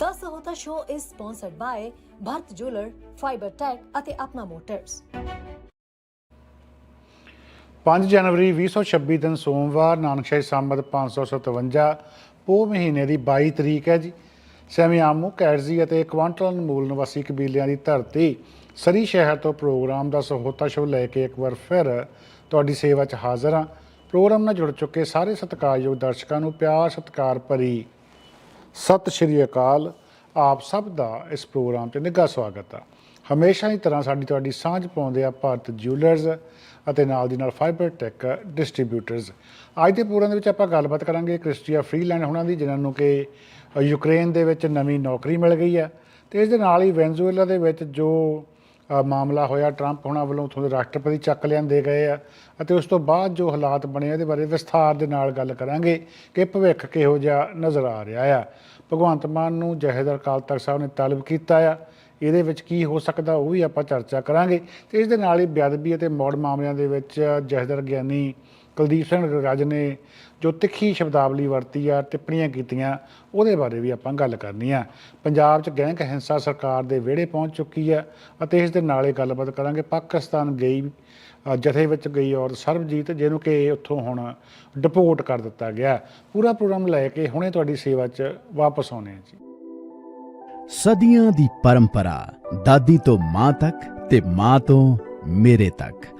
The Sahota Show is sponsored by Bharat Jeweler, Fiber Tech ਅਤੇ Apna motors 5 ਜਨਵਰੀ 2026 ਦਿਨ ਸੋਮਵਾਰ ਨਾਨਕਸ਼ਾਹੀ ਸੰਮਤ 557 ਪੋ ਮਹੀਨੇ ਦੀ 22 ਤਰੀਕ ਹੈ ਜੀ। ਸੈਮੀਆਮੂ ਕੈਰਜ਼ੀ ਅਤੇ ਕੁਆਂਟਲ ਮੂਲ ਨਿਵਾਸੀ ਕਬੀਲਿਆਂ ਦੀ ਧਰਤੀ ਸਰੀ ਸ਼ਹਿਰ ਤੋਂ ਪ੍ਰੋਗਰਾਮ ਦਾ ਸਹੋਤਾ ਸ਼ੋ ਲੈ ਕੇ ਇੱਕ ਵਾਰ ਫਿਰ ਤੁਹਾਡੀ ਸੇਵਾ 'ਚ ਹਾਜ਼ਰ ਹਾਂ। ਪ੍ਰੋਗਰਾਮ ਨਾਲ ਜੁੜ ਚੁੱਕੇ ਸਾਰੇ ਸਤਿਕਾਰਯੋਗ ਦਰਸ਼ਕਾਂ ਨੂੰ ਪਿਆਰ ਸਤਿਕਾਰ ਭਰੀ ਸਤਿ ਸ਼੍ਰੀ ਅਕਾਲ। ਆਪ ਸਭ ਦਾ ਇਸ ਪ੍ਰੋਗਰਾਮ ਤੇ ਨਿੱਘਾ ਸਵਾਗਤ ਆ। ਹਮੇਸ਼ਾ ਹੀ ਤਰ੍ਹਾਂ ਸਾਡੀ ਤੁਹਾਡੀ ਸਾਂਝ ਪਾਉਂਦੇ ਆ ਭਾਰਤ ਜਿਊਲਰਸ ਅਤੇ ਨਾਲ ਦੀ ਨਾਲ ਫਾਈਬਰ ਟੈਕ ਡਿਸਟ੍ਰੀਬਿਊਟਰਸ ਅੱਜ ਦੇ ਪ੍ਰੋਗਰਾਮ ਦੇ ਵਿੱਚ ਆਪਾਂ ਗੱਲਬਾਤ ਕਰਾਂਗੇ ਕ੍ਰਿਸਟੀਆ ਫਰੀਲੈਂਡ ਉਹਨਾਂ ਦੀ, ਜਿਨ੍ਹਾਂ ਨੂੰ ਕਿ ਯੂਕਰੇਨ ਦੇ ਵਿੱਚ ਨਵੀਂ ਨੌਕਰੀ ਮਿਲ ਗਈ ਆ। ਤੇ ਇਸ ਦੇ ਨਾਲ ਹੀ ਵੈਨਜ਼ੂਏਲਾ ਦੇ ਵਿੱਚ ਜੋ ਮਾਮਲਾ ਹੋਇਆ, ਟਰੰਪ ਹੁਣਾਂ ਵੱਲੋਂ ਉੱਥੋਂ ਦੇ ਰਾਸ਼ਟਰਪਤੀ ਚੱਕ ਲਿਆਂਦੇ ਗਏ ਆ। ਅਤੇ ਉਸ ਤੋਂ ਬਾਅਦ ਜੋ ਹਾਲਾਤ ਬਣੇ ਇਹਦੇ ਬਾਰੇ ਵਿਸਥਾਰ ਦੇ ਨਾਲ ਗੱਲ ਕਰਾਂਗੇ ਕਿ ਭਵਿੱਖ ਕਿਹੋ ਜਿਹਾ ਨਜ਼ਰ ਆ ਰਿਹਾ ਆ। ਭਗਵੰਤ ਮਾਨ ਨੂੰ ਜਹੇਦਾਰ ਅਕਾਲ ਤਖਤ ਸਾਹਿਬ ਨੇ ਤਲਬ ਕੀਤਾ ਆ। ਇਹਦੇ ਵਿੱਚ ਕੀ ਹੋ ਸਕਦਾ ਉਹ ਵੀ ਆਪਾਂ ਚਰਚਾ ਕਰਾਂਗੇ। ਤੇ ਇਸ ਦੇ ਨਾਲ ਹੀ ਬੇਅਦਬੀ ਅਤੇ ਮੌੜ ਮਾਮਲਿਆਂ ਦੇ ਵਿੱਚ ਜਹੇਦਾਰ ਗਿਆਨੀ ਕੁਲਦੀਪ ਸਿੰਘ ਰਾਜ ਨੇ ਜੋ ਤਿੱਖੀ ਸ਼ਬਦਾਵਲੀ ਵਰਤੀ ਆ, ਟਿੱਪਣੀਆਂ ਕੀਤੀਆਂ, ਉਹਦੇ ਬਾਰੇ ਵੀ ਆਪਾਂ ਗੱਲ ਕਰਨੀ ਆ। ਪੰਜਾਬ 'ਚ ਗੈਂਗ ਹਿੰਸਾ ਸਰਕਾਰ ਦੇ ਵਿਹੜੇ ਪਹੁੰਚ ਚੁੱਕੀ ਆ ਅਤੇ ਇਸ ਦੇ ਨਾਲ ਹੀ ਗੱਲਬਾਤ ਕਰਾਂਗੇ। ਪਾਕਿਸਤਾਨ ਗਈ ਜਥੇ ਵਿੱਚ ਗਈ ਔਰ ਸਰਬਜੀਤ, ਜਿਹਨੂੰ ਕਿ ਉੱਥੋਂ ਹੁਣ ਡਿਪੋਰਟ ਕਰ ਦਿੱਤਾ ਗਿਆ। ਪੂਰਾ ਪ੍ਰੋਗਰਾਮ ਲੈ ਕੇ ਹੁਣੇ ਤੁਹਾਡੀ ਸੇਵਾ 'ਚ ਵਾਪਸ ਆਉਣੇ ਆ ਜੀ। ਸਦੀਆਂ ਦੀ ਪਰੰਪਰਾ, ਦਾਦੀ ਤੋਂ ਮਾਂ ਤੱਕ ਤੇ ਮਾਂ ਤੋਂ ਮੇਰੇ ਤੱਕ।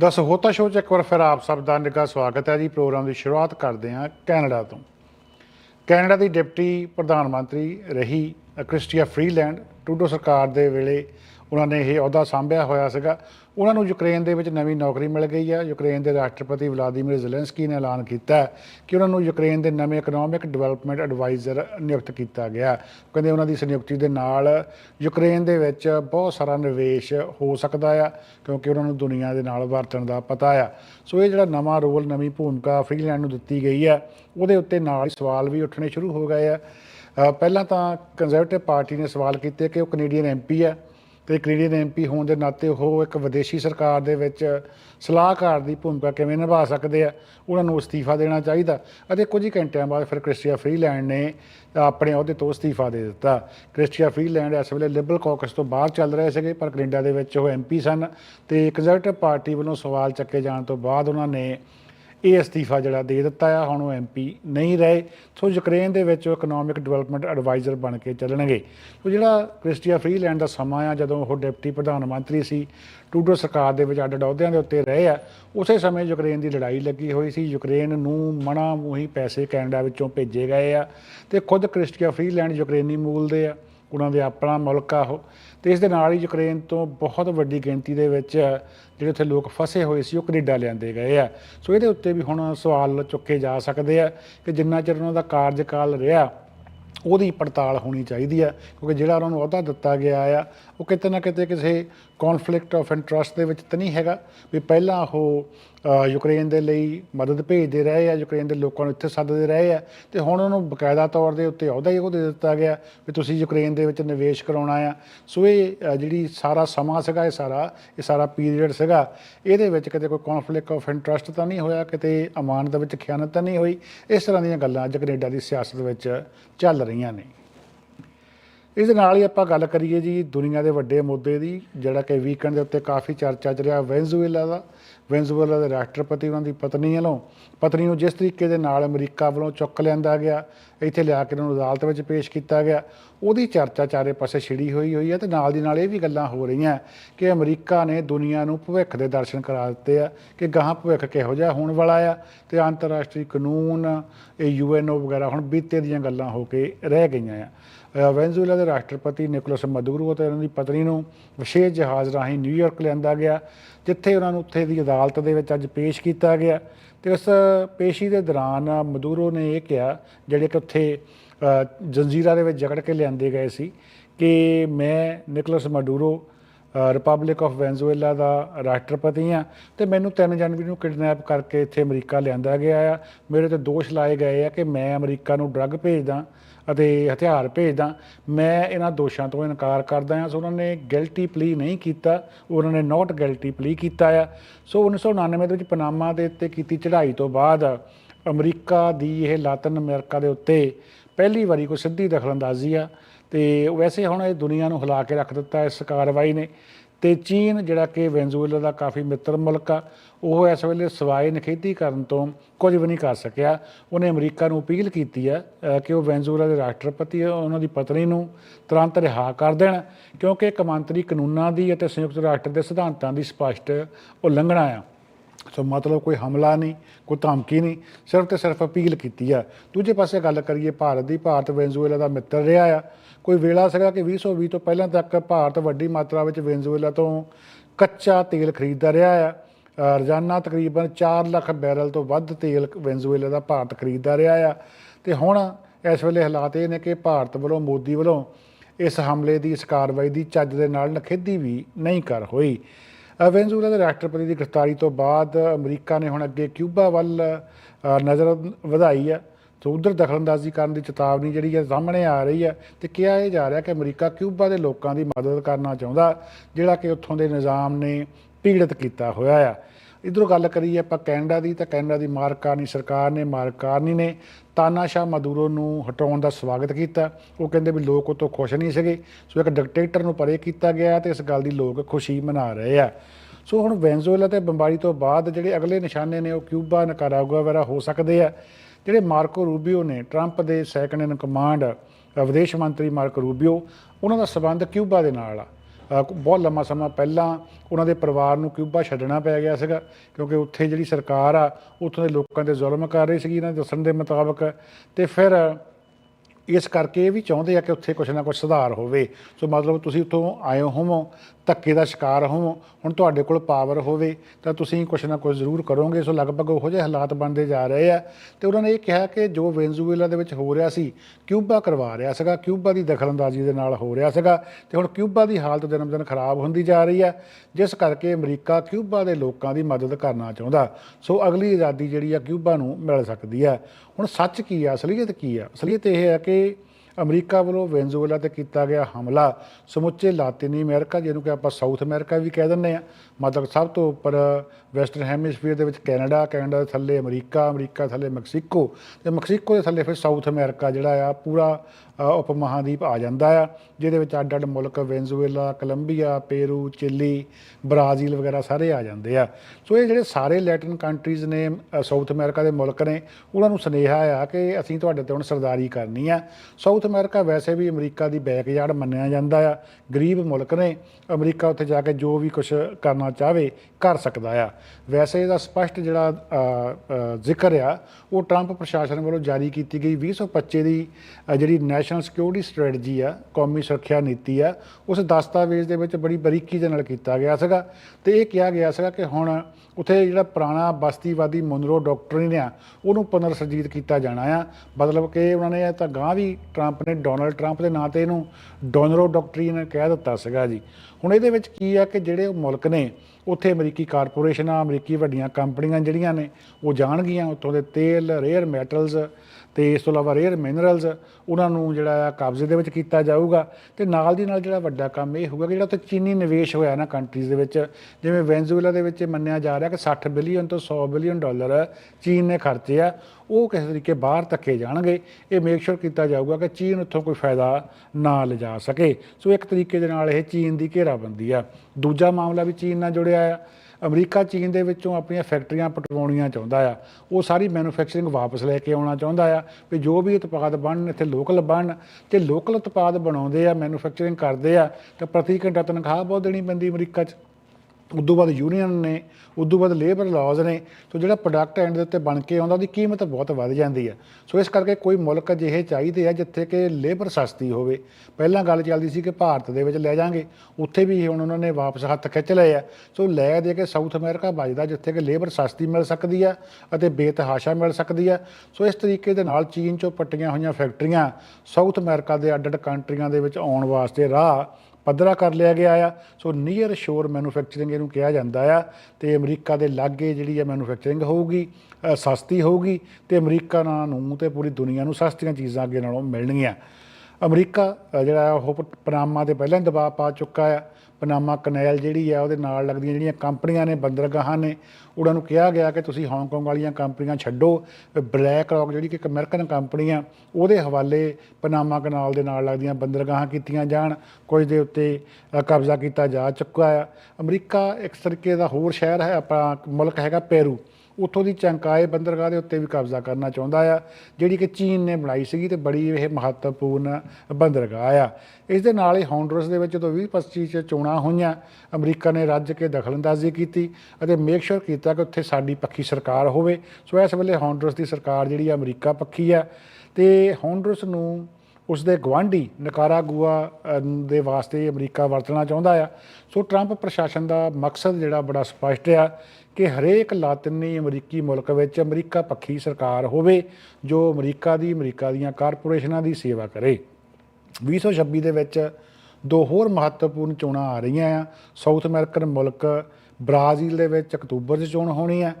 ਦਸ ਹੋਤਾ ਸ਼ੋਅ 'ਚ ਇੱਕ ਵਾਰ ਫਿਰ ਆਪ ਸਭ ਦਾ ਨਿੱਘਾ ਸਵਾਗਤ ਹੈ ਜੀ। ਪ੍ਰੋਗਰਾਮ ਦੀ ਸ਼ੁਰੂਆਤ ਕਰਦੇ ਹਾਂ ਕੈਨੇਡਾ ਤੋਂ। ਕੈਨੇਡਾ ਦੀ ਡਿਪਟੀ ਪ੍ਰਧਾਨ ਮੰਤਰੀ ਰਹੀ। ਕ੍ਰਿਸਟੀਆ ਫਰੀਲੈਂਡ ਟੂਡੋ ਸਰਕਾਰ ਦੇ ਵੇਲੇ ਉਹਨਾਂ ਨੇ ਇਹ ਅਹੁਦਾ ਸੰਭਿਆ ਹੋਇਆ ਸੀਗਾ। ਉਹਨਾਂ ਨੂੰ ਯੂਕਰੇਨ ਦੇ ਵਿੱਚ ਨਵੀਂ ਨੌਕਰੀ ਮਿਲ ਗਈ ਹੈ ਯੂਕਰੇਨ ਦੇ ਰਾਸ਼ਟਰਪਤੀ ਵਲਾਦੀਮੀਰ ਜ਼ੈਲੈਂਸਕੀ ਨੇ ਐਲਾਨ ਕੀਤਾ ਕਿ ਉਹਨਾਂ ਨੂੰ ਯੂਕਰੇਨ ਦੇ ਨਵੇਂ ਇਕਨੋਮਿਕ ਡਿਵੈਲਪਮੈਂਟ ਐਡਵਾਈਜ਼ਰ ਨਿਯੁਕਤ ਕੀਤਾ ਗਿਆ। ਕਹਿੰਦੇ ਉਹਨਾਂ ਦੀ ਸੰਯੁਕਤੀ ਦੇ ਨਾਲ ਯੂਕਰੇਨ ਦੇ ਵਿੱਚ ਬਹੁਤ ਸਾਰਾ ਨਿਵੇਸ਼ ਹੋ ਸਕਦਾ ਆ, ਕਿਉਂਕਿ ਉਹਨਾਂ ਨੂੰ ਦੁਨੀਆ ਦੇ ਨਾਲ ਵਰਤਣ ਦਾ ਪਤਾ ਆ। ਸੋ ਇਹ ਜਿਹੜਾ ਨਵਾਂ ਰੋਲ, ਨਵੀਂ ਭੂਮਿਕਾ ਫ੍ਰੀਲੈਂਡ ਨੂੰ ਦਿੱਤੀ ਗਈ ਹੈ ਉਹਦੇ ਉੱਤੇ ਨਾਲ ਸਵਾਲ ਵੀ ਉੱਠਣੇ ਸ਼ੁਰੂ ਹੋ ਗਏ ਆ। ਪਹਿਲਾਂ ਤਾਂ ਕੰਜ਼ਰਵੇਟਿਵ ਪਾਰਟੀ ਨੇ ਸਵਾਲ ਕੀਤੇ ਕਿ ਉਹ ਕੈਨੇਡੀਅਨ ਐਮਪੀ ਹੈ ਤੇ ਕੈਨੇਡੀਅਨ ਐਮਪੀ ਹੋਣ ਦੇ ਨਾਤੇ ਉਹ ਇੱਕ ਵਿਦੇਸ਼ੀ ਸਰਕਾਰ ਦੇ ਵਿੱਚ ਸਲਾਹਕਾਰ ਦੀ ਭੂਮਿਕਾ ਕਿਵੇਂ ਨਿਭਾ ਸਕਦੇ ਆ, ਉਹਨਾਂ ਨੂੰ ਅਸਤੀਫਾ ਦੇਣਾ ਚਾਹੀਦਾ ਅਤੇ ਕੁਝ ਹੀ ਘੰਟਿਆਂ ਬਾਅਦ ਫਿਰ ਕ੍ਰਿਸਟੀਆ ਫਰੀਲੈਂਡ ਨੇ ਆਪਣੇ ਅਹੁਦੇ ਤੋਂ ਅਸਤੀਫਾ ਦੇ ਦਿੱਤਾ। ਕ੍ਰਿਸਟੀਆ ਫਰੀਲੈਂਡ ਇਸ ਵੇਲੇ ਲਿਬਰਲ ਕਾਕਸ ਤੋਂ ਬਾਹਰ ਚੱਲ ਰਹੇ ਸੀਗੇ, ਪਰ ਕੈਨੇਡਾ ਦੇ ਵਿੱਚ ਉਹ ਐਮਪੀ ਸਨ ਤੇ ਕੰਜ਼ਰਵੇਟਿਵ ਪਾਰਟੀ ਵੱਲੋਂ ਸਵਾਲ ਚੱਕੇ ਜਾਣ ਤੋਂ ਬਾਅਦ ਉਹਨਾਂ ਨੇ ਇਹ ਅਸਤੀਫਾ ਜਿਹੜਾ ਦੇ ਦਿੱਤਾ ਆ, ਹੁਣ ਉਹ ਐਮਪੀ ਨਹੀਂ ਰਹੇ। ਸੋ ਯੂਕਰੇਨ ਦੇ ਵਿੱਚ ਉਹ ਇਕਨੋਮਿਕ ਡਿਵੈਲਪਮੈਂਟ ਐਡਵਾਈਜ਼ਰ ਬਣ ਕੇ ਚੱਲਣਗੇ। ਸੋ ਜਿਹੜਾ ਕ੍ਰਿਸਟੀਆ ਫਰੀਲੈਂਡ ਦਾ ਸਮਾਂ ਆ, ਜਦੋਂ ਉਹ ਡਿਪਟੀ ਪ੍ਰਧਾਨ ਮੰਤਰੀ ਸੀ ਟੂਡੋ ਸਰਕਾਰ ਦੇ ਵਿੱਚ ਅੱਡ ਅਹੁਦਿਆਂ ਦੇ ਉੱਤੇ ਰਹੇ ਆ, ਉਸੇ ਸਮੇਂ ਯੂਕਰੇਨ ਦੀ ਲੜਾਈ ਲੱਗੀ ਹੋਈ ਸੀ। ਯੂਕਰੇਨ ਨੂੰ ਮਣਾ ਮੂਹੀ ਪੈਸੇ ਕੈਨੇਡਾ ਵਿੱਚੋਂ ਭੇਜੇ ਗਏ ਆ ਤੇ ਖੁਦ ਕ੍ਰਿਸਟੀਆ ਫਰੀਲੈਂਡ ਯੂਕਰੇਨੀ ਮੂਲ ਦੇ ਆ। ਉਹਨਾਂ ਦੇ ਆਪਣਾ ਮੁਲਕ ਆ ਉਹ। ਤੇ ਇਸ ਦੇ ਨਾਲ ਹੀ ਯੂਕਰੇਨ ਤੋਂ ਬਹੁਤ ਵੱਡੀ ਗਿਣਤੀ ਦੇ ਵਿੱਚ, ਜਿਹੜੇ ਉੱਥੇ ਲੋਕ ਫਸੇ ਹੋਏ ਸੀ, ਉਹ ਕੈਨੇਡਾ ਲਿਆਂਦੇ ਗਏ ਆ। ਸੋ ਇਹਦੇ ਉੱਤੇ ਵੀ ਹੁਣ ਸਵਾਲ ਚੁੱਕੇ ਜਾ ਸਕਦੇ ਆ ਕਿ ਜਿੰਨਾ ਚਿਰ ਉਹਨਾਂ ਦਾ ਕਾਰਜਕਾਲ ਰਿਹਾ, ਉਹਦੀ ਪੜਤਾਲ ਹੋਣੀ ਚਾਹੀਦੀ ਆ, ਕਿਉਂਕਿ ਜਿਹੜਾ ਉਹਨਾਂ ਨੂੰ ਅਹੁਦਾ ਦਿੱਤਾ ਗਿਆ ਆ, ਉਹ ਕਿਤੇ ਨਾ ਕਿਤੇ ਕਿਸੇ ਕਨਫਲਿਕਟ ਆਫ ਇੰਟਰਸਟ ਦੇ ਵਿੱਚ ਤਾਂ ਨਹੀਂ ਹੈਗਾ। ਵੀ ਪਹਿਲਾਂ ਉਹ ਯੂਕਰੇਨ ਦੇ ਲਈ ਮਦਦ ਭੇਜਦੇ ਰਹੇ ਆ, ਯੂਕਰੇਨ ਦੇ ਲੋਕਾਂ ਨੂੰ ਇੱਥੇ ਸੱਦਦੇ ਰਹੇ ਆ। ਤੇ ਹੁਣ ਉਹਨੂੰ ਬਕਾਇਦਾ ਤੌਰ ਦੇ ਉੱਤੇ ਅਹੁਦਾ ਹੀ ਉਹ ਦੇ ਦਿੱਤਾ ਗਿਆ ਵੀ ਤੁਸੀਂ ਯੂਕਰੇਨ ਦੇ ਵਿੱਚ ਨਿਵੇਸ਼ ਕਰਾਉਣਾ ਆ। ਸੋ ਇਹ ਜਿਹੜੀ ਸਾਰਾ ਸਮਾਂ ਸੀਗਾ, ਇਹ ਸਾਰਾ ਇਹ ਸਾਰਾ ਪੀਰੀਅਡ ਸੀਗਾ, ਇਹਦੇ ਵਿੱਚ ਕਿਤੇ ਕੋਈ ਕਨਫਲਿਕਟ ਆਫ ਇੰਟਰਸਟ ਤਾਂ ਨਹੀਂ ਹੋਇਆ, ਕਿਤੇ ਅਮਾਨਤ ਵਿੱਚ ਖਿਆਨਤ ਤਾਂ ਨਹੀਂ ਹੋਈ। ਇਸ ਤਰ੍ਹਾਂ ਦੀਆਂ ਗੱਲਾਂ ਅੱਜ ਕੈਨੇਡਾ ਦੀ ਸਿਆਸਤ ਵਿੱਚ ਚੱਲ ਰਹੀਆਂ ਨੇ। ਇਸ ਦੇ ਨਾਲ ਹੀ ਆਪਾਂ ਗੱਲ ਕਰੀਏ ਜੀ ਦੁਨੀਆ ਦੇ ਵੱਡੇ ਮੁੱਦੇ ਦੀ, ਜਿਹੜਾ ਕਿ ਵੀਕਐਂਡ ਦੇ ਉੱਤੇ ਕਾਫੀ ਚਰਚਾ ਚ ਰਿਹਾ ਵੈਨਜ਼ੂਏਲਾ ਦਾ। ਵੈਨਜ਼ੂਏਲਾ ਦੇ ਰਾਸ਼ਟਰਪਤੀ ਉਹਨਾਂ ਦੀ ਪਤਨੀ ਵੱਲੋਂ, ਪਤਨੀ ਨੂੰ ਜਿਸ ਤਰੀਕੇ ਦੇ ਨਾਲ ਅਮਰੀਕਾ ਵੱਲੋਂ ਚੁੱਕ ਲਿਆਂਦਾ ਗਿਆ ਇੱਥੇ ਲਿਆ ਕੇ ਉਹਨੂੰ ਅਦਾਲਤ ਵਿੱਚ ਪੇਸ਼ ਕੀਤਾ ਗਿਆ। ਉਹਦੀ ਚਰਚਾ ਚਾਰੇ ਪਾਸੇ ਛਿੜੀ ਹੋਈ ਹੋਈ ਹੈ ਤੇ ਨਾਲ ਦੀ ਨਾਲ ਇਹ ਵੀ ਗੱਲਾਂ ਹੋ ਰਹੀਆਂ ਕਿ ਅਮਰੀਕਾ ਨੇ ਦੁਨੀਆ ਨੂੰ ਭਵਿੱਖ ਦੇ ਦਰਸ਼ਨ ਕਰਾ ਦਿੱਤੇ ਆ ਕਿ ਗਾਹਾਂ ਭਵਿੱਖ ਕਿਹੋ ਜਿਹਾ ਹੋਣ ਵਾਲਾ ਆ ਤੇ ਅੰਤਰਰਾਸ਼ਟਰੀ ਕਾਨੂੰਨ, ਇਹ ਯੂਐਨਓ ਵਗੈਰਾ ਹੁਣ ਬੀਤੇ ਦੀਆਂ ਗੱਲਾਂ ਹੋ ਕੇ ਰਹਿ ਗਈਆਂ ਆ। ਵੈਨਜ਼ੂਲਾ ਦੇ ਰਾਸ਼ਟਰਪਤੀ ਨਿਕੋਲਸ ਮਦੂਰੋ ਅਤੇ ਉਹਨਾਂ ਦੀ ਪਤਨੀ ਨੂੰ ਵਿਸ਼ੇਸ਼ ਜਹਾਜ਼ ਰਾਹੀਂ ਨਿਊਯਾਰਕ ਲਿਆਂਦਾ ਗਿਆ, ਜਿੱਥੇ ਉਹਨਾਂ ਨੂੰ ਉੱਥੇ ਦੀ ਅਦਾਲਤ ਦੇ ਵਿੱਚ ਅੱਜ ਪੇਸ਼ ਕੀਤਾ ਗਿਆ। ਤੇ ਉਸ ਪੇਸ਼ੀ ਦੇ ਦੌਰਾਨ ਮਦੂਰੋ ਨੇ ਇਹ ਕਿਹਾ, ਜਿਹੜੇ ਕਿ ਉੱਥੇ ਜੰਜ਼ੀਰਾ ਦੇ ਵਿੱਚ ਜਕੜ ਕੇ ਲਿਆਂਦੇ ਗਏ ਸੀ ਕਿ ਮੈਂ Nicolas Maduro Republic of Venezuela ਦਾ ਰਾਸ਼ਟਰਪਤੀ ਆ ਤੇ ਮੈਨੂੰ 3 ਜਨਵਰੀ ਨੂੰ ਕਿਡਨੈਪ ਕਰਕੇ ਇੱਥੇ ਅਮਰੀਕਾ ਲਿਆਂਦਾ ਗਿਆ ਆ। ਮੇਰੇ ਤੇ ਦੋਸ਼ ਲਾਏ ਗਏ ਆ ਕਿ ਮੈਂ ਅਮਰੀਕਾ ਨੂੰ ਡਰੱਗ ਭੇਜਦਾ ਅਤੇ ਹਥਿਆਰ ਭੇਜਦਾ, ਮੈਂ ਇਹਨਾਂ ਦੋਸ਼ਾਂ ਤੋਂ ਇਨਕਾਰ ਕਰਦਾ ਹਾਂ। ਸੋ ਉਹਨਾਂ ਨੇ ਗਿਲਟੀ ਪਲੀ ਨਹੀਂ ਕੀਤਾ, ਉਹਨਾਂ ਨੇ ਨਾਟ ਗਿਲਟੀ ਪਲੀ ਕੀਤਾ ਆ। ਸੋ 1999 ਦੇ ਵਿੱਚ ਪਨਾਮਾ ਦੇ ਉੱਤੇ ਕੀਤੀ ਚੜ੍ਹਾਈ ਤੋਂ ਬਾਅਦ ਅਮਰੀਕਾ ਦੀ ਇਹ ਲਾਤਨ ਅਮਰੀਕਾ ਦੇ ਉੱਤੇ ਪਹਿਲੀ ਵਾਰੀ ਕੋਈ ਸਿੱਧੀ ਦਖਲਅੰਦਾਜ਼ੀ ਆ। ਤੇ ਵੈਸੇ ਹੁਣ ਇਹ ਦੁਨੀਆ ਨੂੰ ਹਿਲਾ ਕੇ ਰੱਖ ਦਿੱਤਾ ਇਸ ਕਾਰਵਾਈ ਨੇ। ਤੇ ਚੀਨ, ਜਿਹੜਾ ਕਿ ਵੈਨਜ਼ੂਏਲਾ ਦਾ ਕਾਫੀ ਮਿੱਤਰ ਮੁਲਕ ਆ, ਉਹ ਇਸ ਵੇਲੇ ਸਵਾਏ ਨਖੇਦੀ ਕਰਨ ਤੋਂ ਕੁਝ ਵੀ ਨਹੀਂ ਕਰ ਸਕਿਆ। ਉਹਨੇ ਅਮਰੀਕਾ ਨੂੰ ਅਪੀਲ ਕੀਤੀ ਹੈ ਕਿ ਉਹ ਵੈਨਜ਼ੂਏਲਾ ਦੇ ਰਾਸ਼ਟਰਪਤੀ ਉਹਨਾਂ ਦੀ ਪਤਨੀ ਨੂੰ ਤੁਰੰਤ ਰਿਹਾ ਕਰ ਦੇਣ, ਕਿਉਂਕਿ ਕਮਾਂਤਰੀ ਕਾਨੂੰਨਾਂ ਦੀ ਅਤੇ ਸੰਯੁਕਤ ਰਾਸ਼ਟਰ ਦੇ ਸਿਧਾਂਤਾਂ ਦੀ ਸਪਸ਼ਟ ਉਲੰਘਣਾ ਆ। ਸੋ ਮਤਲਬ ਕੋਈ ਹਮਲਾ ਨਹੀਂ, ਕੋਈ ਧਮਕੀ ਨਹੀਂ, ਸਿਰਫ ਤੇ ਸਿਰਫ ਅਪੀਲ ਕੀਤੀ ਆ। ਦੂਜੇ ਪਾਸੇ ਗੱਲ ਕਰੀਏ, ਭਾਰਤ ਦੀ, ਭਾਰਤ ਵੈਨਜ਼ੂਏਲਾ ਦਾ ਮਿੱਤਰ ਰਿਹਾ ਆ ਕੋਈ ਵੇਲਾ ਸੀਗਾ ਕਿ 2020 ਤੋਂ ਪਹਿਲਾਂ ਤੱਕ ਭਾਰਤ ਵੱਡੀ ਮਾਤਰਾ ਵਿੱਚ ਵੈਨਜ਼ੂਏਲਾ ਤੋਂ ਕੱਚਾ ਤੇਲ ਖਰੀਦਦਾ ਰਿਹਾ ਆ ਰੋਜ਼ਾਨਾ ਤਕਰੀਬਨ 4 ਲੱਖ ਬੈਰਲ ਤੋਂ ਵੱਧ ਤੇਲ ਵੈਨਜ਼ੂਏਲਾ ਦਾ ਭਾਰਤ ਖਰੀਦਦਾ ਰਿਹਾ ਆ ਤੇ ਹੁਣ ਇਸ ਵੇਲੇ ਹਾਲਾਤ ਇਹ ਨੇ ਕਿ ਭਾਰਤ ਵੱਲੋਂ, ਮੋਦੀ ਵੱਲੋਂ ਇਸ ਹਮਲੇ ਦੀ, ਇਸ ਕਾਰਵਾਈ ਦੀ ਚੱਜ ਦੇ ਨਾਲ ਨਖੇਦੀ ਵੀ ਨਹੀਂ ਕਰ ਹੋਈ। ਵੈਨਜ਼ੂਏਲਾ ਦੇ ਰਾਸ਼ਟਰਪਤੀ ਦੀ ਗ੍ਰਿਫਤਾਰੀ ਤੋਂ ਬਾਅਦ ਅਮਰੀਕਾ ਨੇ ਹੁਣ ਅੱਗੇ ਕਿਊਬਾ ਵੱਲ ਨਜ਼ਰ ਵਧਾਈ ਆ ਸੋ ਉਧਰ ਦਖਲਅੰਦਾਜ਼ੀ ਕਰਨ ਦੀ ਚੇਤਾਵਨੀ ਜਿਹੜੀ ਹੈ ਸਾਹਮਣੇ ਆ ਰਹੀ ਹੈ ਤੇ ਕਿਹਾ ਇਹ ਜਾ ਰਿਹਾ ਕਿ ਅਮਰੀਕਾ ਕਿਊਬਾ ਦੇ ਲੋਕਾਂ ਦੀ ਮਦਦ ਕਰਨਾ ਚਾਹੁੰਦਾ, ਜਿਹੜਾ ਕਿ ਉੱਥੋਂ ਦੇ ਨਿਜ਼ਾਮ ਨੇ ਪੀੜਤ ਕੀਤਾ ਹੋਇਆ ਆ। ਇਧਰੋਂ ਗੱਲ ਕਰੀਏ ਆਪਾਂ ਕੈਨੇਡਾ ਦੀ, ਤਾਂ ਕੈਨੇਡਾ ਦੀ ਮਾਰਕਾਨੀ ਸਰਕਾਰ ਨੇ, ਮਾਰਕਾਨੀ ਨੇ ਤਾਨਾਸ਼ਾਹ ਮਦੂਰੋ ਨੂੰ ਹਟਾਉਣ ਦਾ ਸਵਾਗਤ ਕੀਤਾ। ਉਹ ਕਹਿੰਦੇ ਵੀ ਲੋਕ ਉਹ ਤੋਂ ਖੁਸ਼ ਨਹੀਂ ਸੀਗੇ। ਸੋ ਇੱਕ ਡਿਕਟੇਟਰ ਨੂੰ ਪਰੇ ਕੀਤਾ ਗਿਆ ਤੇ ਇਸ ਗੱਲ ਦੀ ਲੋਕ ਖੁਸ਼ੀ ਮਨਾ ਰਹੇ ਆ। ਸੋ ਹੁਣ ਵੈਨਜ਼ੂਏਲਾ ਤੇ ਬੰਬਾਰੀ ਤੋਂ ਬਾਅਦ ਜਿਹੜੇ ਅਗਲੇ ਨਿਸ਼ਾਨੇ ਨੇ, ਉਹ ਕਿਊਬਾ, ਨਕਾਰਾਗੁਆ ਵਗੈਰਾ ਹੋ ਸਕਦੇ ਆ। ਜਿਹੜੇ ਮਾਰਕੋ ਰੂਬੀਓ ਨੇ, ਟਰੰਪ ਦੇ ਸੈਕੰਡ ਇਨ ਕਮਾਂਡ ਵਿਦੇਸ਼ ਮੰਤਰੀ ਮਾਰਕੋ ਰੂਬੀਓ, ਉਹਨਾਂ ਦਾ ਸਬੰਧ ਕਿਊਬਾ ਦੇ ਨਾਲ ਆ। ਬਹੁਤ ਲੰਮਾ ਸਮਾਂ ਪਹਿਲਾਂ ਉਹਨਾਂ ਦੇ ਪਰਿਵਾਰ ਨੂੰ ਕਿਊਬਾ ਛੱਡਣਾ ਪੈ ਗਿਆ ਸੀਗਾ, ਕਿਉਂਕਿ ਉੱਥੇ ਜਿਹੜੀ ਸਰਕਾਰ ਆ, ਉੱਥੋਂ ਦੇ ਲੋਕਾਂ ਤੇ ਜ਼ੁਲਮ ਕਰ ਰਹੀ ਸੀਗੀ, ਇਹਨਾਂ ਦੇ ਦੱਸਣ ਦੇ ਮੁਤਾਬਕ। ਤੇ ਫਿਰ ਇਸ ਕਰਕੇ ਇਹ ਵੀ ਚਾਹੁੰਦੇ ਆ ਕਿ ਉੱਥੇ ਕੁਛ ਨਾ ਕੁਛ ਸੁਧਾਰ ਹੋਵੇ। ਸੋ ਮਤਲਬ ਤੁਸੀਂ ਉੱਥੋਂ ਆਏ ਹੋਵੋ ਧੱਕੇ ਦਾ ਸ਼ਿਕਾਰ ਹੋਵੋ ਹੁਣ ਤੁਹਾਡੇ ਕੋਲ ਪਾਵਰ ਹੋਵੇ, ਤਾਂ ਤੁਸੀਂ ਕੁਛ ਨਾ ਕੁਛ ਜ਼ਰੂਰ ਕਰੋਗੇ। ਸੋ ਲਗਭਗ ਉਹੋ ਜਿਹੇ ਹਾਲਾਤ ਬਣਦੇ ਜਾ ਰਹੇ ਆ ਤੇ ਉਹਨਾਂ ਨੇ ਇਹ ਕਿਹਾ ਕਿ ਜੋ ਵੈਨਜ਼ੂਏਲਾ ਦੇ ਵਿੱਚ ਹੋ ਰਿਹਾ ਸੀ ਕਿਊਬਾ ਕਰਵਾ ਰਿਹਾ ਸੀਗਾ ਕਿਊਬਾ ਦੀ ਦਖਲਅੰਦਾਜ਼ੀ ਦੇ ਨਾਲ ਹੋ ਰਿਹਾ ਸੀਗਾ ਤੇ ਹੁਣ ਕਿਊਬਾ ਦੀ ਹਾਲਤ ਦਿਨ ਦਿਨ ਖਰਾਬ ਹੁੰਦੀ ਜਾ ਰਹੀ ਆ, ਜਿਸ ਕਰਕੇ ਅਮਰੀਕਾ ਕਿਊਬਾ ਦੇ ਲੋਕਾਂ ਦੀ ਮਦਦ ਕਰਨਾ ਚਾਹੁੰਦਾ। ਸੋ ਅਗਲੀ ਆਜ਼ਾਦੀ ਜਿਹੜੀ ਆ ਕਿਊਬਾ ਨੂੰ ਮਿਲ ਸਕਦੀ ਹੈ ਹੁਣ ਸੱਚ ਕੀ ਆ, ਅਸਲੀਅਤ ਕੀ ਆ? ਅਸਲੀਅਤ ਇਹ ਹੈ ਕਿ ਅਮਰੀਕਾ ਵੱਲੋਂ ਵੈਨਜ਼ੂਏਲਾ ਤੇ ਕੀਤਾ ਗਿਆ ਹਮਲਾ। ਸਮੁੱਚੇ ਲਾਤੀਨੀ ਅਮਰੀਕਾ, ਜਿਹਨੂੰ ਕਿ ਆਪਾਂ ਸਾਊਥ ਅਮਰੀਕਾ ਵੀ ਕਹਿ ਦਿੰਦੇ ਆ ਮਤਲਬ ਸਭ ਤੋਂ ਉੱਪਰ ਵੈਸਟਰਨ ਹੈਮਿਸਫੀਅਰ ਦੇ ਵਿੱਚ ਕੈਨੇਡਾ ਕੈਨੇਡਾ ਦੇ ਥੱਲੇ ਅਮਰੀਕਾ ਅਮਰੀਕਾ ਥੱਲੇ ਮੈਕਸੀਕੋ ਤੇ ਮੈਕਸੀਕੋ ਦੇ ਥੱਲੇ ਫਿਰ ਸਾਊਥ ਅਮਰੀਕਾ ਜਿਹੜਾ ਆ, ਪੂਰਾ ਉਪ ਮਹਾਦੀਪ ਆ ਜਾਂਦਾ ਆ, ਜਿਹਦੇ ਵਿੱਚ ਅੱਡ ਅੱਡ ਮੁਲਕ Venezuela, Colombia, Peru, Chile, Brazil ਵਗੈਰਾ ਸਾਰੇ ਆ ਜਾਂਦੇ ਆ। ਸੋ ਇਹ ਜਿਹੜੇ ਸਾਰੇ ਲੈਟਿਨ ਕੰਟਰੀਜ਼ ਨੇ ਸਾਊਥ ਅਮਰੀਕਾ ਦੇ ਮੁਲਕ ਨੇ, ਉਹਨਾਂ ਨੂੰ ਸੁਨੇਹਾ ਆ ਕਿ ਅਸੀਂ ਤੁਹਾਡੇ ਤੇ ਹੁਣ ਸਰਦਾਰੀ ਕਰਨੀ ਆ। ਸਾਊਥ ਅਮਰੀਕਾ ਵੈਸੇ ਵੀ ਅਮਰੀਕਾ ਦੀ ਬੈਕਯਾਰਡ ਮੰਨਿਆ ਜਾਂਦਾ ਆ, ਗਰੀਬ ਮੁਲਕ ਨੇ, ਅਮਰੀਕਾ ਉੱਥੇ ਜਾ ਕੇ ਜੋ ਵੀ ਕੁਝ ਕਰਨਾ ਚਾਹਵੇ, ਕਰ ਸਕਦਾ ਆ। ਵੈਸੇ ਇਹਦਾ ਸਪਸ਼ਟ ਜਿਹੜਾ ਜ਼ਿਕਰ ਆ, ਉਹ ਟਰੰਪ ਪ੍ਰਸ਼ਾਸਨ ਵੱਲੋਂ ਜਾਰੀ ਕੀਤੀ ਗਈ 2025 ਦੀ ਜਿਹੜੀ ਨੈਸ਼ਨਲ ਸਿਕਿਉਰਿਟੀ ਸਟ੍ਰੈਟਜੀ ਆ, ਕੌਮੀ ਸੁਰੱਖਿਆ ਨੀਤੀ ਆ, ਉਸ ਦਸਤਾਵੇਜ਼ ਦੇ ਵਿੱਚ ਬੜੀ ਬਰੀਕੀ ਦੇ ਨਾਲ ਕੀਤਾ ਗਿਆ ਸੀਗਾ। ਤੇ ਇਹ ਕਿਹਾ ਗਿਆ ਸੀਗਾ ਕਿ ਹੁਣ ਉੱਥੇ ਜਿਹੜਾ ਪੁਰਾਣਾ ਬਸਤੀਵਾਦੀ ਮਨਰੋ ਡਾਕਟਰੀਨ ਆ, ਉਹਨੂੰ ਪੁਨਰਸਰਜੀਤ ਕੀਤਾ ਜਾਣਾ ਆ। ਮਤਲਬ ਕਿ ਉਹਨਾਂ ਨੇ ਤਾਂ ਗਾਂ ਵੀ ਟਰੰਪ ਨੇ ਡੋਨਲਡ ਟਰੰਪ ਦੇ ਨਾਂ ਤੇ ਇਹਨੂੰ ਡੋਨਰੋ ਡਾਕਟਰੀਨ ਕਹਿ ਦਿੱਤਾ ਸੀਗਾ ਜੀ। ਹੁਣ ਇਹਦੇ ਵਿੱਚ ਕੀ ਆ ਕਿ ਜਿਹੜੇ ਮੁਲਕ ਨੇ ਉੱਥੇ ਅਮਰੀਕੀ ਕਾਰਪੋਰੇਸ਼ਨਾਂ, ਅਮਰੀਕੀ ਵੱਡੀਆਂ ਕੰਪਨੀਆਂ ਜਿਹੜੀਆਂ ਨੇ, ਉਹ ਜਾਣਗੀਆਂ। ਉੱਥੋਂ ਦੇ ਤੇਲ, ਰੇਅਰ ਮੈਟਲਸ ਤੇ ਇਸ ਤੋਂ ਇਲਾਵਾ ਰੇਅਰ ਮਿਨਰਲਸ ਉਹਨਾਂ ਨੂੰ ਜਿਹੜਾ ਆ ਕਬਜ਼ੇ ਦੇ ਵਿੱਚ ਕੀਤਾ ਜਾਊਗਾ ਤੇ ਨਾਲ ਦੀ ਨਾਲ ਜਿਹੜਾ ਵੱਡਾ ਕੰਮ ਇਹ ਹੋਊਗਾ ਕਿ ਜਿਹੜਾ ਉੱਥੇ ਚੀਨੀ ਨਿਵੇਸ਼ ਹੋਇਆ ਨਾ ਕੰਟਰੀਜ਼ ਦੇ ਵਿੱਚ, ਜਿਵੇਂ ਵੈਨਜ਼ੂਏਲਾ ਦੇ ਵਿੱਚ ਮੰਨਿਆ ਜਾ ਰਿਹਾ ਕਿ 60 ਬਿਲੀਅਨ ਤੋਂ 100 ਬਿਲੀਅਨ ਡਾਲਰ ਚੀਨ ਨੇ ਖਰਚੇ ਆ, ਉਹ ਕਿਸੇ ਤਰੀਕੇ ਬਾਹਰ ਧੱਕੇ ਜਾਣਗੇ, ਇਹ ਮੇਕ ਸ਼ੋਰ ਕੀਤਾ ਜਾਊਗਾ ਕਿ ਚੀਨ ਉੱਥੋਂ ਕੋਈ ਫਾਇਦਾ ਨਾ ਲਿਜਾ ਸਕੇ। ਸੋ ਇੱਕ ਤਰੀਕੇ ਦੇ ਨਾਲ ਇਹ ਚੀਨ ਦੀ ਘੇਰਾਬੰਦੀ ਆ। ਦੂਜਾ ਮਾਮਲਾ ਵੀ ਚੀਨ ਨਾਲ ਜੁੜਿਆ ਆ ਅਮਰੀਕਾ, ਚੀਨ ਦੇ ਵਿੱਚੋਂ ਆਪਣੀਆਂ ਫੈਕਟਰੀਆਂ ਪਟਵਾਉਣੀਆਂ ਚਾਹੁੰਦਾ ਆ। ਉਹ ਸਾਰੀ ਮੈਨੂਫੈਕਚਰਿੰਗ ਵਾਪਸ ਲੈ ਕੇ ਆਉਣਾ ਚਾਹੁੰਦਾ ਆ ਵੀ ਜੋ ਵੀ ਉਤਪਾਦ ਬਣਨ, ਇੱਥੇ ਲੋਕਲ ਬਣਨ। ਤੇ ਲੋਕਲ ਉਤਪਾਦ ਬਣਾਉਂਦੇ ਆ ਮੈਨੂਫੈਕਚਰਿੰਗ ਕਰਦੇ ਆ, ਤਾਂ ਪ੍ਰਤੀ ਘੰਟਾ ਤਨਖਾਹ ਬਹੁਤ ਦੇਣੀ ਪੈਂਦੀ ਅਮਰੀਕਾ 'ਚ। ਉਦੋਂ ਬਾਅਦ ਯੂਨੀਅਨ ਨੇ, ਉਦੋਂ ਬਾਅਦ ਲੇਬਰ ਲਾਜ਼ ਨੇ ਸੋ ਜਿਹੜਾ ਪ੍ਰੋਡਕਟ ਐਂਡ ਦੇ ਉੱਤੇ ਬਣ ਕੇ ਆਉਂਦਾ, ਉਹਦੀ ਕੀਮਤ ਬਹੁਤ ਵੱਧ ਜਾਂਦੀ ਹੈ। ਸੋ ਇਸ ਕਰਕੇ ਕੋਈ ਮੁਲਕ ਅਜਿਹੇ ਚਾਹੀਦੇ ਆ ਜਿੱਥੇ ਕਿ ਲੇਬਰ ਸਸਤੀ ਹੋਵੇ। ਪਹਿਲਾਂ ਗੱਲ ਚੱਲਦੀ ਸੀ ਕਿ ਭਾਰਤ ਦੇ ਵਿੱਚ ਲੈ ਜਾਾਂਗੇ। ਉੱਥੇ ਵੀ ਹੁਣ ਉਹਨਾਂ ਨੇ ਵਾਪਸ ਹੱਥ ਖਿੱਚ ਲਏ ਆ। ਸੋ ਲੈ ਦੇ ਕੇ ਸਾਊਥ ਅਮਰੀਕਾ ਵੱਜਦਾ ਜਿੱਥੇ ਕਿ ਲੇਬਰ ਸਸਤੀ ਮਿਲ ਸਕਦੀ ਆ ਅਤੇ ਬੇਤਹਾਸ਼ਾ ਮਿਲ ਸਕਦੀ ਆ। ਸੋ ਇਸ ਤਰੀਕੇ ਦੇ ਨਾਲ ਚੀਨ ਚੋਂ ਪੱਟੀਆਂ ਹੋਈਆਂ ਫੈਕਟਰੀਆਂ ਸਾਊਥ ਅਮਰੀਕਾ ਦੇ ਅੱਡ-ਅੱਡ ਕੰਟਰੀਆਂ ਦੇ ਵਿੱਚ ਆਉਣ ਵਾਸਤੇ ਰਾਹ ਪੱਧਰਾ ਕਰ ਲਿਆ ਗਿਆ ਆ। ਸੋ ਨੀਅਰ ਸ਼ੋਰ ਮੈਨੂਫੈਕਚਰਿੰਗ ਇਹਨੂੰ ਕਿਹਾ ਜਾਂਦਾ ਆ ਤੇ ਅਮਰੀਕਾ ਦੇ ਲਾਗੇ ਜਿਹੜੀ ਆ ਮੈਨੂਫੈਕਚਰਿੰਗ ਹੋਊਗੀ ਸਸਤੀ ਹੋਊਗੀ ਤੇ ਅਮਰੀਕਾ ਨਾਲ ਨੂੰ ਤੇ ਪੂਰੀ ਦੁਨੀਆ ਨੂੰ ਸਸਤੀਆਂ ਚੀਜ਼ਾਂ ਅੱਗੇ ਨਾਲੋਂ ਮਿਲਣਗੀਆਂ। ਅਮਰੀਕਾ ਅ, ਜਿਹੜਾ ਉਹ ਪ- ਪਨਾਮਾ ਤੇ ਪਹਿਲਾਂ ਹੀ ਦਬਾਅ ਪਾ ਚੁੱਕਾ ਆ। ਪਨਾਮਾ ਕਨੈਲ ਜਿਹੜੀ ਆ, ਉਹਦੇ ਨਾਲ ਲੱਗਦੀਆਂ ਜਿਹੜੀਆਂ ਕੰਪਨੀਆਂ ਨੇ, ਬੰਦਰਗਾਹਾਂ ਨੇ, ਉਹਨਾਂ ਨੂੰ ਕਿਹਾ ਗਿਆ ਕਿ ਤੁਸੀਂ ਹਾਂਗਕਾਂਗ ਵਾਲੀਆਂ ਕੰਪਨੀਆਂ ਛੱਡੋ। ਬਲੈਕ ਰੌਕ ਜਿਹੜੀ ਕਿ ਇੱਕ ਅਮਰੀਕਨ ਕੰਪਨੀ ਆ, ਉਹਦੇ ਹਵਾਲੇ ਪਨਾਮਾ ਕਨਾਲ ਦੇ ਨਾਲ ਲੱਗਦੀਆਂ ਬੰਦਰਗਾਹਾਂ ਕੀਤੀਆਂ ਜਾਣ। ਕੁਝ ਦੇ ਉੱਤੇ ਕਬਜ਼ਾ ਕੀਤਾ ਜਾ ਚੁੱਕਾ ਆ। ਅਮਰੀਕਾ ਇੱਕ ਤਰੀਕੇ ਦਾ ਹੋਰ ਸ਼ਹਿਰ ਹੈ, ਆਪਣਾ ਮੁਲਕ ਹੈਗਾ ਪੈਰੂ ਉੱਥੋਂ ਦੀ ਚੰਕਾਏ ਬੰਦਰਗਾਹ ਦੇ ਉੱਤੇ ਵੀ ਕਬਜ਼ਾ ਕਰਨਾ ਚਾਹੁੰਦਾ ਆ, ਜਿਹੜੀ ਕਿ ਚੀਨ ਨੇ ਬਣਾਈ ਸੀਗੀ ਤੇ ਬੜੀ ਇਹ ਮਹੱਤਵਪੂਰਨ ਬੰਦਰਗਾਹ ਆ। ਇਸ ਦੇ ਨਾਲ ਹੀ ਹੌਂਡਰਸ ਦੇ ਵਿੱਚ ਜਦੋਂ 2025 ਚ ਚੋਣਾਂ ਹੋਈਆਂ, ਅਮਰੀਕਾ ਨੇ ਰੱਜ ਕੇ ਦਖਲਅੰਦਾਜ਼ੀ ਕੀਤੀ ਅਤੇ ਮੇਕ ਸ਼ੋਰ ਕੀਤਾ ਕਿ ਉੱਥੇ ਸਾਡੀ ਪੱਖੀ ਸਰਕਾਰ ਹੋਵੇ। ਸੋ ਇਸ ਵੇਲੇ ਹੌਂਡਰਸ ਦੀ ਸਰਕਾਰ ਜਿਹੜੀ ਆ, ਅਮਰੀਕਾ ਪੱਖੀ ਆ। ਤੇ ਹੌਂਡਰਸ ਨੂੰ ਉਸ ਦੇ ਗਵਾਂਢੀ ਨਕਾਰਾਗੁਆ ਦੇ ਵਾਸਤੇ ਅਮਰੀਕਾ ਵਰਤਣਾ ਚਾਹੁੰਦਾ ਆ। ਸੋ ਟਰੰਪ ਪ੍ਰਸ਼ਾਸਨ ਦਾ ਮਕਸਦ ਜਿਹੜਾ ਬੜਾ ਸਪਸ਼ਟ ਆ ਕਿ ਹਰੇਕ ਲਾਤਨੀ ਅਮਰੀਕੀ ਮੁਲਕ ਵਿੱਚ ਅਮਰੀਕਾ ਪੱਖੀ ਸਰਕਾਰ ਹੋਵੇ, ਜੋ ਅਮਰੀਕਾ ਦੀ, ਅਮਰੀਕਾ ਦੀਆਂ ਕਾਰਪੋਰੇਸ਼ਨਾਂ ਦੀ ਸੇਵਾ ਕਰੇ। 2026 ਦੇ ਵਿੱਚ ਦੋ ਹੋਰ ਮਹੱਤਵਪੂਰਨ ਚੋਣਾਂ ਆ ਰਹੀਆਂ ਆ। ਸਾਊਥ ਅਮਰੀਕਨ ਮੁਲਕ ਬ੍ਰਾਜ਼ੀਲ ਦੇ ਵਿੱਚ ਅਕਤੂਬਰ 'ਚ ਚੋਣ ਹੋਣੀ ਆ।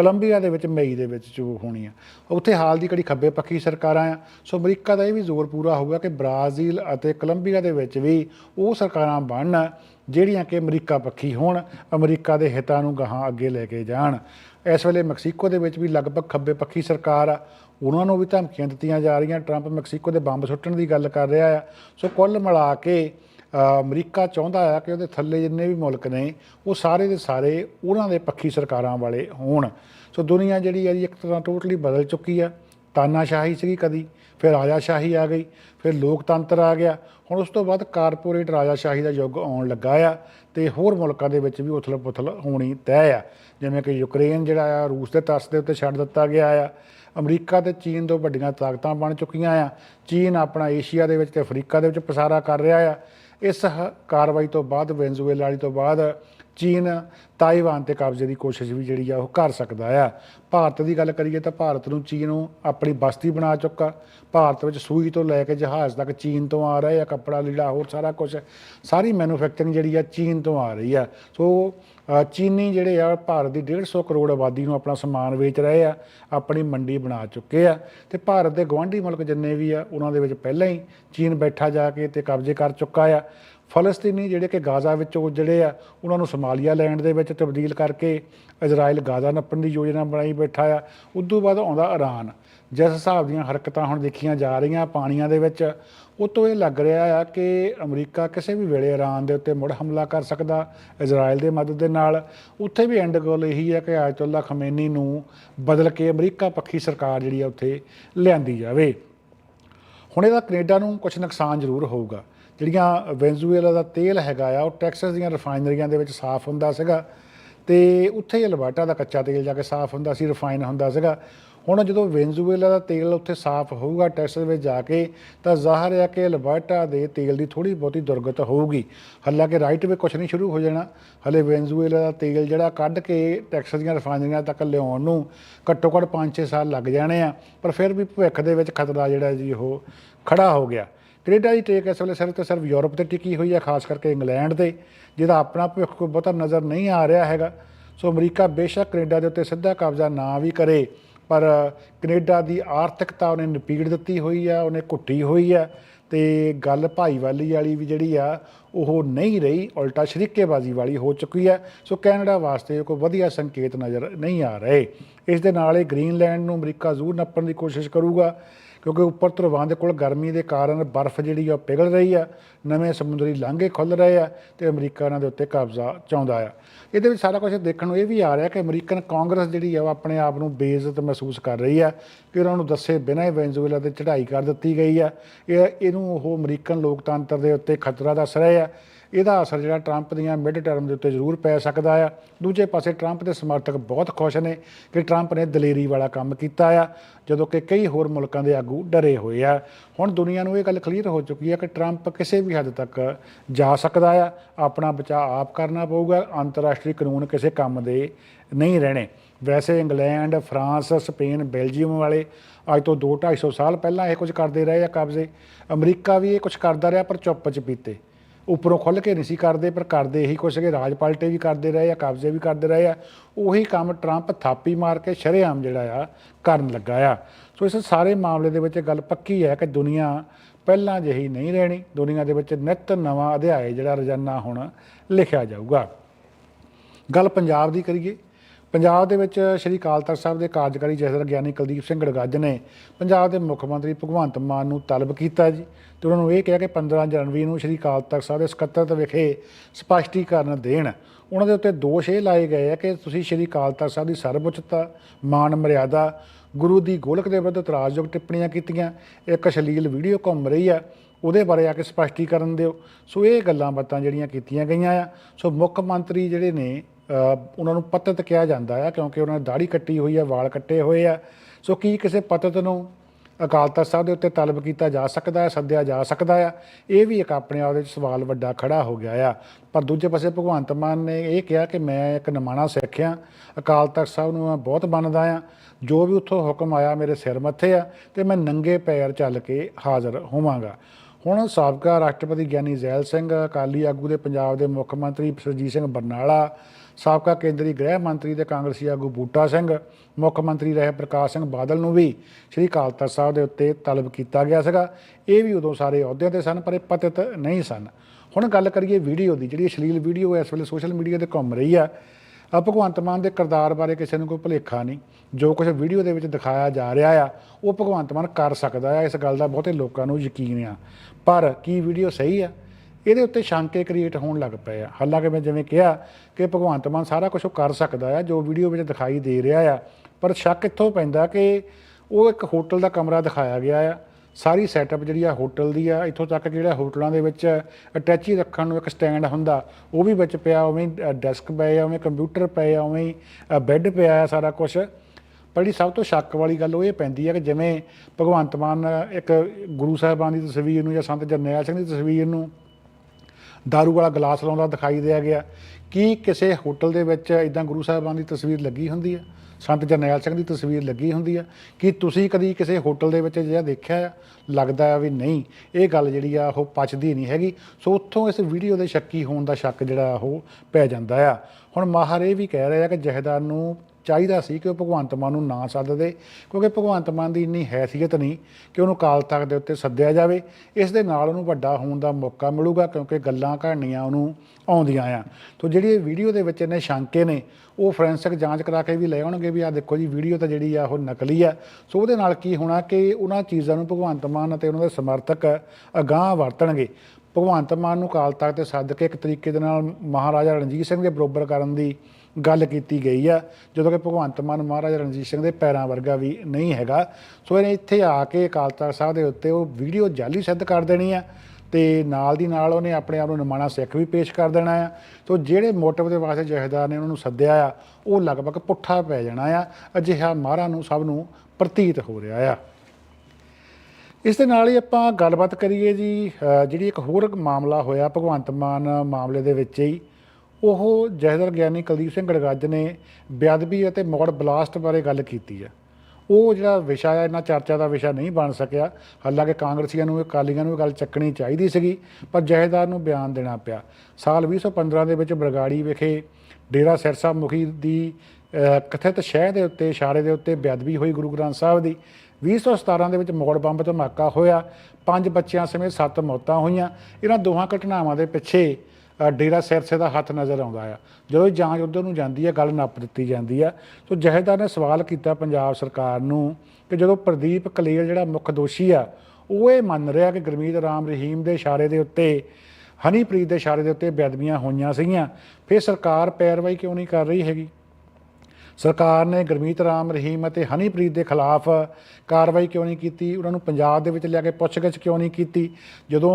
ਕੋਲੰਬੀਆ ਦੇ ਵਿੱਚ ਮਈ ਦੇ ਵਿੱਚ ਚੋਣ ਹੋਣੀ ਆ। ਉੱਥੇ ਹਾਲ ਦੀ ਘੜੀ ਖੱਬੇ ਪੱਖੀ ਸਰਕਾਰਾਂ ਆ। ਸੋ ਅਮਰੀਕਾ ਦਾ ਇਹ ਵੀ ਜ਼ੋਰ ਪੂਰਾ ਹੋਊਗਾ ਕਿ ਬ੍ਰਾਜ਼ੀਲ ਅਤੇ ਕੋਲੰਬੀਆ ਦੇ ਵਿੱਚ ਵੀ ਉਹ ਸਰਕਾਰਾਂ ਬਣਨ, ਜਿਹੜੀਆਂ ਕਿ ਅਮਰੀਕਾ ਪੱਖੀ ਹੋਣ, ਅਮਰੀਕਾ ਦੇ ਹਿੱਤਾਂ ਨੂੰ ਗਾਹਾਂ ਅੱਗੇ ਲੈ ਕੇ ਜਾਣ। ਇਸ ਵੇਲੇ ਮੈਕਸੀਕੋ ਦੇ ਵਿੱਚ ਵੀ ਲਗਭਗ ਖੱਬੇ ਪੱਖੀ ਸਰਕਾਰ ਆ। ਉਹਨਾਂ ਨੂੰ ਵੀ ਧਮਕੀਆਂ ਦਿੱਤੀਆਂ ਜਾ ਰਹੀਆਂ। ਟਰੰਪ ਮੈਕਸੀਕੋ ਦੇ ਬੰਬ ਸੁੱਟਣ ਦੀ ਗੱਲ ਕਰ ਰਿਹਾ ਆ। ਸੋ ਕੁੱਲ ਮਿਲਾ ਕੇ ਅਮਰੀਕਾ ਚਾਹੁੰਦਾ ਆ ਕਿ ਉਹਦੇ ਥੱਲੇ ਜਿੰਨੇ ਵੀ ਮੁਲਕ ਨੇ, ਉਹ ਸਾਰੇ ਦੇ ਸਾਰੇ ਉਹਨਾਂ ਦੇ ਪੱਖੀ ਸਰਕਾਰਾਂ ਵਾਲੇ ਹੋਣ। ਸੋ ਦੁਨੀਆ ਜਿਹੜੀ ਹੈ ਜੀ, ਇੱਕ ਤਰ੍ਹਾਂ ਟੋਟਲੀ ਬਦਲ ਚੁੱਕੀ ਆ ਤਾਨਾਸ਼ਾਹੀ ਸੀਗੀ ਕਦੀ, ਫਿਰ ਰਾਜਾਸ਼ਾਹੀ ਆ ਗਈ, ਫਿਰ ਲੋਕਤੰਤਰ ਆ ਗਿਆ। ਹੁਣ ਉਸ ਤੋਂ ਬਾਅਦ ਕਾਰਪੋਰੇਟ ਰਾਜਾਸ਼ਾਹੀ ਦਾ ਯੁੱਗ ਆਉਣ ਲੱਗਾ ਆ ਤੇ ਹੋਰ ਮੁਲਕਾਂ ਦੇ ਵਿੱਚ ਵੀ ਉਥਲ-ਪੁਥਲ ਹੋਣੀ ਤੈਅ ਆ। ਜਿਵੇਂ ਕਿ ਯੂਕਰੇਨ ਜਿਹੜਾ ਆ, ਰੂਸ ਦੇ ਤਰਸ ਦੇ ਉੱਤੇ ਛੱਡ ਦਿੱਤਾ ਗਿਆ ਆ। ਅਮਰੀਕਾ ਤੇ ਚੀਨ ਦੋ ਵੱਡੀਆਂ ਤਾਕਤਾਂ ਬਣ ਚੁੱਕੀਆਂ ਆ। ਚੀਨ ਆਪਣਾ ਏਸ਼ੀਆ ਦੇ ਵਿੱਚ ਤੇ ਅਫਰੀਕਾ ਦੇ ਵਿੱਚ ਪਸਾਰਾ ਕਰ ਰਿਹਾ ਆ। ਇਸ ਹ- ਕਾਰਵਾਈ ਤੋਂ ਬਾਅਦ ਵੈਨਜ਼ੂਏਲਾ ਵਾਲੀ ਤੋਂ ਬਾਅਦ ਚੀਨ, ਤਾਈਵਾਨ ਤੇ ਕਬਜ਼ੇ ਦੀ ਕੋਸ਼ਿਸ਼ ਵੀ ਜਿਹੜੀ ਆ ਉਹ ਕਰ ਸਕਦਾ ਆ। ਭਾਰਤ ਦੀ ਗੱਲ ਕਰੀਏ ਤਾਂ ਭਾਰਤ ਨੂੰ ਚੀਨ ਆਪਣੀ ਬਸਤੀ ਬਣਾ ਚੁੱਕਾ। ਭਾਰਤ ਵਿੱਚ ਸੂਈ ਤੋਂ ਲੈ ਕੇ ਜਹਾਜ਼ ਤੱਕ ਚੀਨ ਤੋਂ ਆ ਰਹੇ ਆ, ਕੱਪੜਾ ਲੀੜਾ ਹੋਰ ਸਾਰਾ ਕੁਝ ਸਾਰੀ ਮੈਨੂਫੈਕਚਰਿੰਗ ਜਿਹੜੀ ਆ ਚੀਨ ਤੋਂ ਆ ਰਹੀ ਆ। ਸੋ ਚੀਨੀ ਜਿਹੜੇ ਆ, ਭਾਰਤ ਦੀ 150 ਕਰੋੜ ਆਬਾਦੀ ਨੂੰ ਆਪਣਾ ਸਮਾਨ ਵੇਚ ਰਹੇ ਆ, ਆਪਣੀ ਮੰਡੀ ਬਣਾ ਚੁੱਕੇ ਆ। ਤੇ ਭਾਰਤ ਦੇ ਗਵਾਂਢੀ ਮੁਲਕ ਜਿੰਨੇ ਵੀ ਆ, ਉਹਨਾਂ ਦੇ ਵਿੱਚ ਪਹਿਲਾਂ ਹੀ ਚੀਨ ਬੈਠਾ ਜਾ ਕੇ ਤੇ ਕਬਜ਼ੇ ਕਰ ਚੁੱਕਾ ਆ। ਫਲਸਤੀਨੀ ਜਿਹੜੇ ਕਿ ਗਾਜ਼ਾ ਵਿੱਚੋਂ ਜਿਹੜੇ ਆ, ਉਹਨਾਂ ਨੂੰ ਸਮਾਲੀਆ ਲੈਂਡ ਦੇ ਵਿੱਚ ਤਬਦੀਲ ਕਰਕੇ ਇਜ਼ਰਾਈਲ ਗਾਜ਼ਾ ਨੱਪਣ ਦੀ ਯੋਜਨਾ ਬਣਾਈ ਬੈਠਾ ਆ। ਉਦੋਂ ਬਾਅਦ ਆਉਂਦਾ ਇਰਾਨ। ਜਿਸ ਹਿਸਾਬ ਦੀਆਂ ਹਰਕਤਾਂ ਹੁਣ ਦੇਖੀਆਂ ਜਾ ਰਹੀਆਂ ਪਾਣੀਆਂ ਦੇ ਵਿੱਚ, ਉਹ ਤੋਂ ਇਹ ਲੱਗ ਰਿਹਾ ਆ ਕਿ ਅਮਰੀਕਾ ਕਿਸੇ ਵੀ ਵੇਲੇ ਇਰਾਨ ਦੇ ਉੱਤੇ ਮੁੜ ਹਮਲਾ ਕਰ ਸਕਦਾ, ਇਜ਼ਰਾਈਲ ਦੇ ਮਦਦ ਦੇ ਨਾਲ। ਉੱਥੇ ਵੀ ਐਂਡ ਗੋਲ ਇਹੀ ਹੈ ਕਿ ਆਇਤੁੱਲਾ ਖਮੇਨੀ ਨੂੰ ਬਦਲ ਕੇ ਅਮਰੀਕਾ ਪੱਖੀ ਸਰਕਾਰ ਜਿਹੜੀ ਆ ਉੱਥੇ ਲਿਆਂਦੀ ਜਾਵੇ। ਹੁਣ ਇਹਦਾ ਕੈਨੇਡਾ ਨੂੰ ਕੁਝ ਨੁਕਸਾਨ ਜ਼ਰੂਰ ਹੋਊਗਾ। ਜਿਹੜੀਆਂ ਵੈਨਜ਼ੂਏਲਾ ਦਾ ਤੇਲ ਹੈਗਾ ਆ, ਉਹ ਟੈਕਸਸ ਦੀਆਂ ਰਿਫਾਈਨਰੀਆਂ ਦੇ ਵਿੱਚ ਸਾਫ਼ ਹੁੰਦਾ ਸੀਗਾ ਤੇ ਉੱਥੇ ਹੀ ਅਲਬਰਟਾ ਦਾ ਕੱਚਾ ਤੇਲ ਜਾ ਕੇ ਸਾਫ਼ ਹੁੰਦਾ ਸੀ, ਰਿਫਾਈਨ ਹੁੰਦਾ ਸੀਗਾ। ਹੁਣ ਜਦੋਂ ਵੈਨਜ਼ੂਏਲਾ ਦਾ ਤੇਲ ਉੱਥੇ ਸਾਫ਼ ਹੋਊਗਾ ਟੈਕਸਸ ਵਿੱਚ ਜਾ ਕੇ, ਤਾਂ ਜ਼ਾਹਰ ਹੈ ਕਿ ਅਲਬਰਟਾ ਦੇ ਤੇਲ ਦੀ ਥੋੜੀ ਬਹੁਤੀ ਦੁਰਗਤ ਹੋਊਗੀ। ਹਾਲਾਂਕਿ ਰਾਈਟ ਵੇ ਕੁਛ ਨਹੀਂ ਸ਼ੁਰੂ ਹੋ ਜਾਣਾ। ਹਲੇ ਵੈਨਜ਼ੂਏਲਾ ਦਾ ਤੇਲ ਜਿਹੜਾ ਕੱਢ ਕੇ ਟੈਕਸਸ ਦੀਆਂ ਰਿਫਾਈਨਰੀਆਂ ਤੱਕ ਲਿਆਉਣ ਨੂੰ ਘੱਟੋ ਘੱਟ 5-6 ਸਾਲ ਲੱਗ ਜਾਣੇ ਆ, ਪਰ ਫਿਰ ਵੀ ਭਵਿੱਖ ਦੇ ਵਿੱਚ ਖਤਰਾ ਜਿਹੜਾ ਜੀ ਉਹ ਖੜਾ ਹੋ ਗਿਆ। ਕੈਨੇਡਾ ਦੀ ਟੇਕ ਇਸ ਵੇਲੇ ਸਿਰਫ ਤੇ ਸਿਰਫ ਯੂਰਪ ਤੇ ਟਿਕੀ ਹੋਈ ਹੈ ਖਾਸ ਕਰਕੇ ਇੰਗਲੈਂਡ ਤੇ ਜਿਹਦਾ ਆਪਣਾ ਭਵਿੱਖ ਕੋਈ ਬਹੁਤਾ ਨਜ਼ਰ ਨਹੀਂ ਆ ਰਿਹਾ ਹੈਗਾ। ਸੋ ਅਮਰੀਕਾ ਬੇਸ਼ੱਕ ਕੈਨੇਡਾ ਦੇ ਉੱਤੇ ਸਿੱਧਾ ਕਬਜ਼ਾ ਨਾ ਵੀ ਕਰੇ, ਪਰ ਕੈਨੇਡਾ ਦੀ ਆਰਥਿਕਤਾ ਉਹਨੇ ਨਪੀੜ ਦਿੱਤੀ ਹੋਈ ਆ, ਉਹਨੇ ਘੁੱਟੀ ਹੋਈ ਆ, ਤੇ ਗੱਲ ਭਾਈਵਾਲੀ ਵਾਲੀ ਵੀ ਜਿਹੜੀ ਆ, ਉਹ ਨਹੀਂ ਰਹੀ, ਉਲਟਾ ਸ਼ਰੀਕੇਬਾਜ਼ੀ ਵਾਲੀ ਹੋ ਚੁੱਕੀ ਹੈ ਸੋ ਕੈਨੇਡਾ ਵਾਸਤੇ ਕੋਈ ਵਧੀਆ ਸੰਕੇਤ ਨਜ਼ਰ ਨਹੀਂ ਆ ਰਹੇ। ਇਸ ਦੇ ਨਾਲ ਹੀ ਗ੍ਰੀਨਲੈਂਡ ਨੂੰ ਅਮਰੀਕਾ ਜ਼ਰੂਰ ਨੱਪਣ ਦੀ ਕੋਸ਼ਿਸ਼ ਕਰੂਗਾ। ਕਿਉਂਕਿ ਉੱਪਰ ਧਰੁਵਾਂ ਦੇ ਕੋਲ ਗਰਮੀ ਦੇ ਕਾਰਨ ਬਰਫ਼ ਜਿਹੜੀ ਆ ਉਹ ਪਿਘਲ ਰਹੀ ਆ, ਨਵੇਂ ਸਮੁੰਦਰੀ ਲਾਂਘੇ ਖੁੱਲ ਰਹੇ ਆ ਤੇ ਅਮਰੀਕਾ ਇਹਨਾਂ ਦੇ ਉੱਤੇ ਕਬਜ਼ਾ ਚਾਹੁੰਦਾ ਆ। ਇਹਦੇ ਵਿੱਚ ਸਾਰਾ ਕੁਝ ਦੇਖਣ ਨੂੰ ਇਹ ਵੀ ਆ ਰਿਹਾ ਕਿ ਅਮਰੀਕਨ ਕਾਂਗਰਸ ਜਿਹੜੀ ਆ ਉਹ ਆਪਣੇ ਆਪ ਨੂੰ ਬੇਇੱਜ਼ਤ ਮਹਿਸੂਸ ਕਰ ਰਹੀ ਆ ਕਿ ਉਹਨਾਂ ਨੂੰ ਦੱਸੇ ਬਿਨਾਂ ਹੀ ਵੈਨਜ਼ੂਏਲਾ ਤੇ ਚੜ੍ਹਾਈ ਕਰ ਦਿੱਤੀ ਗਈ ਆ। ਇਹ ਇਹਨੂੰ ਉਹ ਅਮਰੀਕਨ ਲੋਕਤੰਤਰ ਦੇ ਉੱਤੇ ਖਤਰਾ ਦੱਸ ਰਹੇ ਆ ਇਹਦਾ ਅਸਰ ਜਿਹੜਾ ਟਰੰਪ ਦੀਆਂ ਮਿਡ ਟਰਮ ਦੇ ਉੱਤੇ ਜ਼ਰੂਰ ਪੈ ਸਕਦਾ ਆ। ਦੂਜੇ ਪਾਸੇ ਟਰੰਪ ਦੇ ਸਮਰਥਕ ਬਹੁਤ ਖੁਸ਼ ਨੇ ਕਿ ਟਰੰਪ ਨੇ ਦਲੇਰੀ ਵਾਲਾ ਕੰਮ ਕੀਤਾ ਆ, ਜਦੋਂ ਕਿ ਕਈ ਹੋਰ ਮੁਲਕਾਂ ਦੇ ਆਗੂ ਡਰੇ ਹੋਏ ਆ। ਹੁਣ ਦੁਨੀਆ ਨੂੰ ਇਹ ਗੱਲ ਕਲੀਅਰ ਹੋ ਚੁੱਕੀ ਆ ਕਿ ਟਰੰਪ ਕਿਸੇ ਵੀ ਹੱਦ ਤੱਕ ਜਾ ਸਕਦਾ ਆ। ਆਪਣਾ ਬਚਾਅ ਆਪ ਕਰਨਾ ਪਊਗਾ, ਅੰਤਰਰਾਸ਼ਟਰੀ ਕਾਨੂੰਨ ਕਿਸੇ ਕੰਮ ਦੇ ਨਹੀਂ ਰਹਿਣੇ। ਵੈਸੇ ਇੰਗਲੈਂਡ, ਫਰਾਂਸ, ਸਪੇਨ, ਬੈਲਜੀਅਮ ਵਾਲੇ ਅੱਜ ਤੋਂ 2 250 ਸਾਲ ਪਹਿਲਾਂ ਇਹ ਕੁਝ ਕਰਦੇ ਰਹੇ ਆ ਕਬਜ਼ੇ। ਅਮਰੀਕਾ ਵੀ ਇਹ ਕੁਝ ਕਰਦਾ ਰਿਹਾ ਪਰ ਚੁੱਪ ਚਪੀਤੇ ਉੱਪਰੋਂ ਖੁੱਲ ਕੇ ਨਹੀਂ ਸੀ ਕਰਦੇ, ਪਰ ਕਰਦੇ ਇਹੀ ਕੁਛ ਕਿ ਰਾਜ ਪਾਲਟੇ ਵੀ ਕਰਦੇ ਰਹੇ ਆ, ਕਬਜ਼ੇ ਵੀ ਕਰਦੇ ਰਹੇ ਆ। ਉਹੀ ਕੰਮ ਟਰੰਪ ਥਾਪੀ ਮਾਰ ਕੇ ਸ਼ਰੇਆਮ ਜਿਹੜਾ ਆ, ਕਰਨ ਲੱਗਾ ਆ। ਸੋ ਇਸ ਸਾਰੇ ਮਾਮਲੇ ਦੇ ਵਿੱਚ ਇਹ ਗੱਲ ਪੱਕੀ ਹੈ ਕਿ ਦੁਨੀਆ ਪਹਿਲਾਂ ਜਿਹੀ ਨਹੀਂ ਰਹਿਣੀ, ਦੁਨੀਆ ਦੇ ਵਿੱਚ ਨਿਤ ਨਵਾਂ ਅਧਿਆਇ ਜਿਹੜਾ ਰੋਜ਼ਾਨਾ ਹੁਣ ਲਿਖਿਆ ਜਾਊਗਾ। ਗੱਲ ਪੰਜਾਬ ਦੀ ਕਰੀਏ ਪੰਜਾਬ ਦੇ ਵਿੱਚ ਸ਼੍ਰੀ ਅਕਾਲ ਤਖਤ ਸਾਹਿਬ ਦੇ ਕਾਰਜਕਾਰੀ ਜਥੇਦਾਰ ਗਿਆਨੀ ਕੁਲਦੀਪ ਸਿੰਘ ਗੜਗੱਜ ਨੇ ਪੰਜਾਬ ਦੇ ਮੁੱਖ ਮੰਤਰੀ ਭਗਵੰਤ ਮਾਨ ਨੂੰ ਤਲਬ ਕੀਤਾ ਜੀ ਤੇ ਉਹਨਾਂ ਨੂੰ ਇਹ ਕਿਹਾ ਕਿ 15 ਜਨਵਰੀ ਨੂੰ ਸ਼੍ਰੀ ਅਕਾਲ ਤਖਤ ਸਾਹਿਬ ਦੇ ਸਕੱਤਰਤ ਵਿਖੇ ਸਪਸ਼ਟੀਕਰਨ ਦੇਣ। ਉਹਨਾਂ ਦੇ ਉੱਤੇ ਦੋਸ਼ ਇਹ ਲਾਏ ਗਏ ਆ ਕਿ ਤੁਸੀਂ ਸ਼੍ਰੀ ਅਕਾਲ ਤਖਤ ਸਾਹਿਬ ਦੀ ਸਰਵਉੱਚਤਾ ਮਾਨ ਮਰਿਆਦਾ, ਗੁਰੂ ਦੀ ਗੋਲਕ ਦੇ ਵਿਰੁੱਧ ਇਤਰਾਜ਼ਯੋਗ ਟਿੱਪਣੀਆਂ ਕੀਤੀਆਂ। ਇੱਕ ਅਸ਼ਲੀਲ ਵੀਡੀਓ ਘੁੰਮ ਰਹੀ ਆ। ਉਹਦੇ ਬਾਰੇ ਆ ਕੇ ਸਪਸ਼ਟੀਕਰਨ ਦਿਓ। ਸੋ ਇਹ ਗੱਲਾਂ ਬਾਤਾਂ ਜਿਹੜੀਆਂ ਕੀਤੀਆਂ ਗਈਆਂ ਆ। ਸੋ ਮੁੱਖ ਮੰਤਰੀ ਜਿਹੜੇ ਨੇ ਉਹਨਾਂ ਨੂੰ ਪਤਤ ਕਿਹਾ ਜਾਂਦਾ ਆ ਕਿਉਂਕਿ ਉਹਨਾਂ ਨੇ ਦਾੜੀ ਕੱਟੀ ਹੋਈ ਆ, ਵਾਲ ਕੱਟੇ ਹੋਏ ਆ। ਸੋ ਕੀ ਕਿਸੇ ਪਤਤ ਨੂੰ ਅਕਾਲ ਤਖਤ ਸਾਹਿਬ ਦੇ ਉੱਤੇ ਤਲਬ ਕੀਤਾ ਜਾ ਸਕਦਾ ਹੈ, ਸੱਦਿਆ ਜਾ ਸਕਦਾ ਆ? ਇਹ ਵੀ ਇੱਕ ਆਪਣੇ ਆਪ ਦੇ ਵਿੱਚ ਸਵਾਲ ਵੱਡਾ ਖੜਾ ਹੋ ਗਿਆ ਆ। ਪਰ ਦੂਜੇ ਪਾਸੇ ਭਗਵੰਤ ਮਾਨ ਨੇ ਇਹ ਕਿਹਾ ਕਿ ਮੈਂ ਇੱਕ ਨਿਮਾਣਾ ਸਿੱਖ ਆ, ਅਕਾਲ ਤਖਤ ਸਾਹਿਬ ਨੂੰ ਮੈਂ ਬਹੁਤ ਮੰਨਦਾ ਆ। ਜੋ ਵੀ ਉੱਥੋਂ ਹੁਕਮ ਆਇਆ ਮੇਰੇ ਸਿਰ ਮੱਥੇ ਆ ਤੇ ਮੈਂ ਨੰਗੇ ਪੈਰ ਚੱਲ ਕੇ ਹਾਜ਼ਰ ਹੋਵਾਂਗਾ। ਹੁਣ ਸਾਬਕਾ ਰਾਸ਼ਟਰਪਤੀ ਗਿਆਨੀ ਜ਼ੈਲ ਸਿੰਘ, ਅਕਾਲੀ ਆਗੂ ਦੇ ਪੰਜਾਬ ਦੇ ਮੁੱਖ ਮੰਤਰੀ ਸਰਜੀਤ ਸਿੰਘ ਬਰਨਾਲਾ, ਸਾਬਕਾ ਕੇਂਦਰੀ ਗ੍ਰਹਿ ਮੰਤਰੀ ਤੇ ਕਾਂਗਰਸੀ ਆਗੂ ਬੂਟਾ ਸਿੰਘ, ਮੁੱਖ ਮੰਤਰੀ ਰਹੇ ਪ੍ਰਕਾਸ਼ ਸਿੰਘ ਬਾਦਲ ਨੂੰ ਵੀ ਸ੍ਰੀ ਅਕਾਲ ਤਖਤ ਸਾਹਿਬ ਦੇ ਉੱਤੇ ਤਲਬ ਕੀਤਾ ਗਿਆ ਸੀਗਾ। ਇਹ ਵੀ ਉਦੋਂ ਸਾਰੇ ਅਹੁਦਿਆਂ ਤੇ ਸਨ, ਪਰ ਇਹ ਪਤਿਤ ਨਹੀਂ ਸਨ। ਹੁਣ ਗੱਲ ਕਰੀਏ ਵੀਡੀਓ ਦੀ, ਜਿਹੜੀ ਅਸ਼ਲੀਲ ਵੀਡੀਓ ਇਸ ਵੇਲੇ ਸੋਸ਼ਲ ਮੀਡੀਆ ਤੇ ਘੁੰਮ ਰਹੀ ਆ। ਆ ਭਗਵੰਤ ਮਾਨ ਦੇ ਕਿਰਦਾਰ ਬਾਰੇ ਕਿਸੇ ਨੂੰ ਕੋਈ ਭੁਲੇਖਾ ਨਹੀਂ। ਜੋ ਕੁਝ ਵੀਡੀਓ ਦੇ ਵਿੱਚ ਦਿਖਾਇਆ ਜਾ ਰਿਹਾ ਆ, ਉਹ ਭਗਵੰਤ ਮਾਨ ਕਰ ਸਕਦਾ ਆ। ਇਸ ਗੱਲ ਦਾ ਬਹੁਤੇ ਲੋਕਾਂ ਨੂੰ ਯਕੀਨ ਆ। ਪਰ ਕੀ ਵੀਡੀਓ ਸਹੀ ਆ? ਇਹਦੇ ਉੱਤੇ ਸ਼ੰਕੇ ਕ੍ਰੀਏਟ ਹੋਣ ਲੱਗ ਪਏ ਆ। ਹਾਲਾਂਕਿ ਮੈਂ ਜਿਵੇਂ ਕਿਹਾ ਕਿ ਭਗਵੰਤ ਮਾਨ ਸਾਰਾ ਕੁਝ ਉਹ ਕਰ ਸਕਦਾ ਆ, ਜੋ ਵੀਡੀਓ ਵਿੱਚ ਦਿਖਾਈ ਦੇ ਰਿਹਾ ਆ। ਪਰ ਸ਼ੱਕ ਇੱਥੋਂ ਪੈਂਦਾ ਕਿ ਉਹ ਇੱਕ ਹੋਟਲ ਦਾ ਕਮਰਾ ਦਿਖਾਇਆ ਗਿਆ ਆ। ਸਾਰੀ ਸੈਟਅਪ ਜਿਹੜੀ ਆ ਹੋਟਲ ਦੀ ਆ, ਇੱਥੋਂ ਤੱਕ ਜਿਹੜਾ ਹੋਟਲਾਂ ਦੇ ਵਿੱਚ ਅਟੈਚੀ ਰੱਖਣ ਨੂੰ ਇੱਕ ਸਟੈਂਡ ਹੁੰਦਾ, ਉਹ ਵੀ ਵਿੱਚ ਪਿਆ, ਉਵੇਂ ਡੈਸਕ ਪਏ ਆ, ਉਵੇਂ ਕੰਪਿਊਟਰ ਪਏ ਆ, ਉਵੇਂ ਬੈੱਡ ਪਿਆ ਆ ਸਾਰਾ ਕੁਝ ਪਰ ਜਿਹੜੀ ਸਭ ਤੋਂ ਸ਼ੱਕ ਵਾਲੀ ਗੱਲ ਉਹ ਇਹ ਪੈਂਦੀ ਹੈ ਕਿ ਜਿਵੇਂ ਭਗਵੰਤ ਮਾਨ ਇੱਕ ਗੁਰੂ ਸਾਹਿਬਾਨ ਦੀ ਤਸਵੀਰ ਨੂੰ ਜਾਂ ਸੰਤ ਜਰਨੈਲ ਸਿੰਘ ਦੀ ਤਸਵੀਰ ਨੂੰ ਦਾਰੂ ਵਾਲਾ ਗਲਾਸ ਲਾਉਂਦਾ ਦਿਖਾਈ ਦਿਆ ਗਿਆ। ਕੀ ਕਿਸੇ ਹੋਟਲ ਦੇ ਵਿੱਚ ਇਦਾਂ ਗੁਰੂ ਸਾਹਿਬਾਨ ਦੀ ਤਸਵੀਰ ਲੱਗੀ ਹੁੰਦੀ ਹੈ ਸੰਤ ਜਰਨੈਲ ਸਿੰਘ ਦੀ ਤਸਵੀਰ ਲੱਗੀ ਹੁੰਦੀ ਆ ਕਿ ਤੁਸੀਂ ਕਦੀ ਕਿਸੇ ਹੋਟਲ ਦੇ ਵਿੱਚ ਜਿਹੜਾ ਦੇਖਿਆ ਆ, ਲੱਗਦਾ ਆ ਵੀ ਨਹੀਂ, ਇਹ ਗੱਲ ਜਿਹੜੀ ਆ, ਉਹ ਪਚਦੀ ਨਹੀਂ ਹੈਗੀ। ਸੋ ਉੱਥੋਂ ਇਸ ਵੀਡੀਓ ਦੇ ਸ਼ੱਕੀ ਹੋਣ ਦਾ ਸ਼ੱਕ ਜਿਹੜਾ ਉਹ ਪੈ ਜਾਂਦਾ ਆ। ਹੁਣ ਮਾਹਰ ਇਹ ਵੀ ਕਹਿ ਰਿਹਾ ਕਿ ਜਹੇਦਾਰ ਨੂੰ ਚਾਹੀਦਾ ਸੀ ਕਿ ਉਹ ਭਗਵੰਤ ਮਾਨ ਨੂੰ ਨਾ ਸੱਦਦੇ ਕਿਉਂਕਿ ਭਗਵੰਤ ਮਾਨ ਦੀ ਇੰਨੀ ਹੈਸੀਅਤ ਨਹੀਂ ਕਿ ਉਹਨੂੰ ਕਾਲ ਤਖਤ ਦੇ ਉੱਤੇ ਸੱਦਿਆ ਜਾਵੇ। ਇਸ ਦੇ ਨਾਲ ਉਹਨੂੰ ਵੱਡਾ ਹੋਣ ਦਾ ਮੌਕਾ ਮਿਲੂਗਾ, ਕਿਉਂਕਿ ਗੱਲਾਂ ਕਹਾਣੀਆਂ ਉਹਨੂੰ ਆਉਂਦੀਆਂ ਆ। ਤੋਂ ਜਿਹੜੀ ਇਹ ਵੀਡੀਓ ਦੇ ਵਿੱਚ ਇਹਨੇ ਸ਼ੰਕੇ ਨੇ, ਉਹ ਫੋਰੈਂਸਿਕ ਜਾਂਚ ਕਰਾ ਕੇ ਵੀ ਲੈ ਆਉਣਗੇ ਵੀ ਆ ਦੇਖੋ ਜੀ, ਵੀਡੀਓ ਤਾਂ ਜਿਹੜੀ ਆ ਉਹ ਨਕਲੀ ਆ। ਸੋ ਉਹਦੇ ਨਾਲ ਕੀ ਹੋਣਾ ਕਿ ਉਹਨਾਂ ਚੀਜ਼ਾਂ ਨੂੰ ਭਗਵੰਤ ਮਾਨ ਅਤੇ ਉਹਨਾਂ ਦੇ ਸਮਰਥਕ ਅਗਾਂਹ ਵਰਤਣਗੇ। ਭਗਵੰਤ ਮਾਨ ਨੂੰ ਕਾਲ ਤਖਤ ਤੇ ਸੱਦ ਕੇ ਇੱਕ ਤਰੀਕੇ ਦੇ ਨਾਲ ਮਹਾਰਾਜਾ ਰਣਜੀਤ ਸਿੰਘ ਦੇ ਬਰੋਬਰ ਕਰਨ ਦੀ ਗੱਲ ਕੀਤੀ ਗਈ ਆ, ਜਦੋਂ ਕਿ ਭਗਵੰਤ ਮਾਨ ਮਹਾਰਾਜਾ ਰਣਜੀਤ ਸਿੰਘ ਦੇ ਪੈਰਾਂ ਵਰਗਾ ਵੀ ਨਹੀਂ ਹੈਗਾ। ਸੋ ਇਹਨੇ ਇੱਥੇ ਆ ਕੇ ਅਕਾਲ ਤਖਤ ਸਾਹਿਬ ਦੇ ਉੱਤੇ ਉਹ ਵੀਡੀਓ ਜਾਲੀ ਸਿੱਧ ਕਰ ਦੇਣੀ ਆ ਤੇ ਨਾਲ ਦੀ ਨਾਲ ਉਹਨੇ ਆਪਣੇ ਆਪ ਨੂੰ ਨਿਮਾਣਾ ਸਿੱਖ ਵੀ ਪੇਸ਼ ਕਰ ਦੇਣਾ ਆ। ਤੋ ਜਿਹੜੇ ਮੋਟਿਵ ਦੇ ਵਾਸਤੇ ਜਹੇਦਾਰ ਨੇ ਉਹਨਾਂ ਨੂੰ ਸੱਦਿਆ ਆ, ਉਹ ਲਗਭਗ ਪੁੱਠਾ ਪੈ ਜਾਣਾ ਆ। ਅਜਿਹਾ ਮਾਰਾ ਨੂੰ ਸਭ ਨੂੰ ਪ੍ਰਤੀਤ ਹੋ ਰਿਹਾ ਆ। ਇਸ ਦੇ ਨਾਲ ਹੀ ਆਪਾਂ ਗੱਲਬਾਤ ਕਰੀਏ ਜੀ ਜਿਹੜੀ ਇੱਕ ਹੋਰ ਮਾਮਲਾ ਹੋਇਆ ਭਗਵੰਤ ਮਾਨ ਮਾਮਲੇ ਦੇ ਵਿੱਚ ਹੀ ਉਹ ਜਹਦਰ ਗਿਆਨੀ ਕੁਲਦੀਪ ਸਿੰਘ ਗੜਗੱਜ ਨੇ ਬੇਅਦਬੀ ਅਤੇ ਮੌੜ ਬਲਾਸਟ ਬਾਰੇ ਗੱਲ ਕੀਤੀ ਹੈ। ਉਹ ਜਿਹੜਾ ਵਿਸ਼ਾ ਹੈ ਇਹਨਾਂ ਚਰਚਾ ਦਾ ਵਿਸ਼ਾ ਨਹੀਂ ਬਣ ਸਕਿਆ। ਹਾਲਾਂਕਿ ਕਾਂਗਰਸੀਆਂ ਨੂੰ, ਅਕਾਲੀਆਂ ਨੂੰ ਇਹ ਗੱਲ ਚੱਕਣੀ ਚਾਹੀਦੀ ਸੀਗੀ, ਪਰ ਜਹੇਦਾਰ ਨੂੰ ਬਿਆਨ ਦੇਣਾ ਪਿਆ। ਸਾਲ 2015 ਦੇ ਵਿੱਚ ਬਰਗਾੜੀ ਵਿਖੇ ਡੇਰਾ ਸਿਰਸਾ ਮੁਖੀ ਦੀ ਕਥਿਤ ਸ਼ਹਿ ਦੇ ਉੱਤੇ, ਇਸ਼ਾਰੇ ਦੇ ਉੱਤੇ ਬੇਅਦਬੀ ਹੋਈ ਗੁਰੂ ਗ੍ਰੰਥ ਸਾਹਿਬ ਦੀ। 2017 ਦੇ ਵਿੱਚ ਮੋੜ ਬੰਬ ਧਮਾਕਾ ਹੋਇਆ। ਪੰਜ ਬੱਚਿਆਂ ਸਮੇਤ ਸੱਤ ਮੌਤਾਂ ਹੋਈਆਂ। ਇਹਨਾਂ ਦੋਹਾਂ ਘਟਨਾਵਾਂ ਦੇ ਪਿੱਛੇ ਡੇਰਾ ਸਿਰਸੇ ਦਾ ਹੱਥ ਨਜ਼ਰ ਆਉਂਦਾ ਆ। ਜਦੋਂ ਜਾਂਚ ਉਧਰ ਨੂੰ ਜਾਂਦੀ ਆ, ਗੱਲ ਨੱਪ ਦਿੱਤੀ ਜਾਂਦੀ ਆ। ਸੋ ਜਹੇਦਾਰ ਨੇ ਸਵਾਲ ਕੀਤਾ ਪੰਜਾਬ ਸਰਕਾਰ ਨੂੰ ਕਿ ਜਦੋਂ ਪ੍ਰਦੀਪ ਕਲੇਰ ਜਿਹੜਾ ਮੁੱਖ ਦੋਸ਼ੀ ਆ, ਉਹ ਇਹ ਮੰਨ ਰਿਹਾ ਕਿ ਗੁਰਮੀਤ ਰਾਮ ਰਹੀਮ ਦੇ ਇਸ਼ਾਰੇ ਦੇ ਉੱਤੇ, ਹਨੀਪ੍ਰੀਤ ਦੇ ਇਸ਼ਾਰੇ ਦੇ ਉੱਤੇ ਬੇਅਦਬੀਆਂ ਹੋਈਆਂ ਸੀਗੀਆਂ, ਫਿਰ ਸਰਕਾਰ ਪੈਰਵਾਈ ਕਿਉਂ ਨਹੀਂ ਕਰ ਰਹੀ ਹੈਗੀ? ਸਰਕਾਰ ਨੇ ਗੁਰਮੀਤ ਰਾਮ, ਰਹੀਮ ਅਤੇ ਹਨੀਪ੍ਰੀਤ ਦੇ ਖਿਲਾਫ ਕਾਰਵਾਈ ਕਿਉਂ ਨਹੀਂ ਕੀਤੀ? ਉਹਨਾਂ ਨੂੰ ਪੰਜਾਬ ਦੇ ਵਿੱਚ ਲਿਆ ਕੇ ਪੁੱਛਗਿੱਛ ਕਿਉਂ ਨਹੀਂ ਕੀਤੀ? ਜਦੋਂ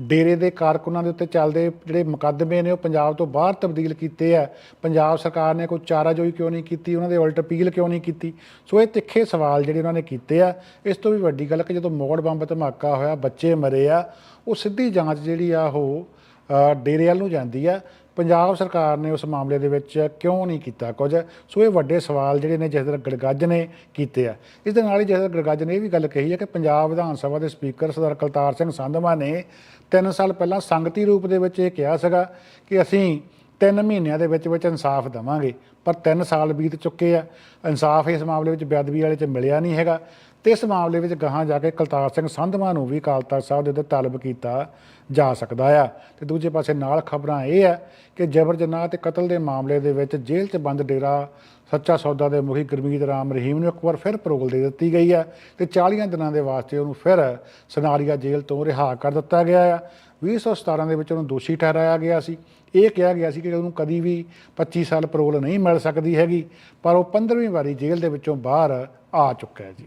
ਡੇਰੇ ਦੇ ਕਾਰਕੁਨਾਂ ਦੇ ਉੱਤੇ ਚੱਲਦੇ ਜਿਹੜੇ ਮੁਕੱਦਮੇ ਨੇ, ਉਹ ਪੰਜਾਬ ਤੋਂ ਬਾਹਰ ਤਬਦੀਲ ਕੀਤੇ ਆ। ਪੰਜਾਬ ਸਰਕਾਰ ਨੇ ਕੋਈ ਚਾਰਾਜੋਈ ਕਿਉਂ ਨਹੀਂ ਕੀਤੀ? ਉਹਨਾਂ ਦੇ ਉਲਟ ਅਪੀਲ ਕਿਉਂ ਨਹੀਂ ਕੀਤੀ? ਸੋ ਇਹ ਤਿੱਖੇ ਸਵਾਲ ਜਿਹੜੇ ਉਹਨਾਂ ਨੇ ਕੀਤੇ ਆ। ਇਸ ਤੋਂ ਵੀ ਵੱਡੀ ਗੱਲ ਕਿ ਜਦੋਂ ਮੋੜ ਬੰਬ ਧਮਾਕਾ ਹੋਇਆ, ਬੱਚੇ ਮਰੇ ਆ, ਉਹ ਸਿੱਧੀ ਜਾਂਚ ਜਿਹੜੀ ਆ, ਉਹ ਡੇਰੇ ਵੱਲ ਨੂੰ ਜਾਂਦੀ ਆ। ਪੰਜਾਬ ਸਰਕਾਰ ਨੇ ਉਸ ਮਾਮਲੇ ਦੇ ਵਿੱਚ ਕਿਉਂ ਨਹੀਂ ਕੀਤਾ ਕੁਝ? ਸੋ ਇਹ ਵੱਡੇ ਸਵਾਲ ਜਿਹੜੇ ਨੇ ਜਸਦਰ ਗੜਗੱਜ ਨੇ ਕੀਤੇ ਆ। ਇਸ ਦੇ ਨਾਲ ਹੀ ਜਸਦਰ ਗੜਗੱਜ ਨੇ ਇਹ ਵੀ ਗੱਲ ਕਹੀ ਹੈ ਕਿ ਪੰਜਾਬ ਵਿਧਾਨ ਸਭਾ ਦੇ ਸਪੀਕਰ ਸਰਦਾਰ ਕਲਤਾਰ ਸਿੰਘ ਸੰਧਵਾ ਨੇ 3 ਸਾਲ ਪਹਿਲਾਂ ਸੰਗਤੀ ਰੂਪ ਦੇ ਵਿੱਚ ਇਹ ਕਿਹਾ ਸੀਗਾ ਕਿ ਅਸੀਂ 3 ਮਹੀਨਿਆਂ ਦੇ ਵਿੱਚ ਵਿੱਚ ਇਨਸਾਫ ਦੇਵਾਂਗੇ, ਪਰ 3 ਸਾਲ ਬੀਤ ਚੁੱਕੇ ਆ। ਇਨਸਾਫ ਇਸ ਮਾਮਲੇ ਵਿੱਚ ਬੇਅਦਬੀ ਵਾਲੇ 'ਚ ਮਿਲਿਆ ਨਹੀਂ ਹੈਗਾ। ਤੇ ਇਸ ਮਾਮਲੇ ਵਿੱਚ ਗਾਹਾਂ ਜਾ ਕੇ ਕਲਤਾਰ ਸਿੰਘ ਸੰਧਵਾ ਨੂੰ ਵੀ ਅਕਾਲ ਤਖਤ ਸਾਹਿਬ ਦੇ ਉੱਤੇ ਤਲਬ ਕੀਤਾ ਜਾ ਸਕਦਾ ਆ। ਤੇ ਦੂਜੇ ਪਾਸੇ ਨਾਲ ਖਬਰਾਂ ਇਹ ਆ ਕਿ ਜਬਰ ਜਨਾਹ ਤੇ ਕਤਲ ਦੇ ਮਾਮਲੇ ਦੇ ਵਿੱਚ ਜੇਲ੍ਹ 'ਚ ਬੰਦ ਡੇਰਾ ਸੱਚਾ ਸੌਦਾ ਦੇ ਮੁਖੀ ਗੁਰਮੀਤ ਰਾਮ ਰਹੀਮ ਨੂੰ ਇੱਕ ਵਾਰ ਫਿਰ ਪਰੋਲ ਦੇ ਦਿੱਤੀ ਗਈ ਆ ਤੇ 40 ਦਿਨਾਂ ਦੇ ਵਾਸਤੇ ਉਹਨੂੰ ਫਿਰ ਸਨਾਰੀਆ ਜੇਲ੍ਹ ਤੋਂ ਰਿਹਾ ਕਰ ਦਿੱਤਾ ਗਿਆ ਆ। 2017 ਦੇ ਵਿੱਚ ਉਹਨੂੰ ਦੋਸ਼ੀ ਠਹਿਰਾਇਆ ਗਿਆ ਸੀ। ਇਹ ਕਿਹਾ ਗਿਆ ਸੀ ਕਿ ਉਹਨੂੰ ਕਦੀ ਵੀ 25 ਸਾਲ ਪਰੋਲ ਨਹੀਂ ਮਿਲ ਸਕਦੀ ਹੈਗੀ, ਪਰ ਉਹ 15ਵੀਂ ਵਾਰੀ ਜੇਲ੍ਹ ਦੇ ਵਿੱਚੋਂ ਬਾਹਰ ਆ ਚੁੱਕਾ ਹੈ ਜੀ।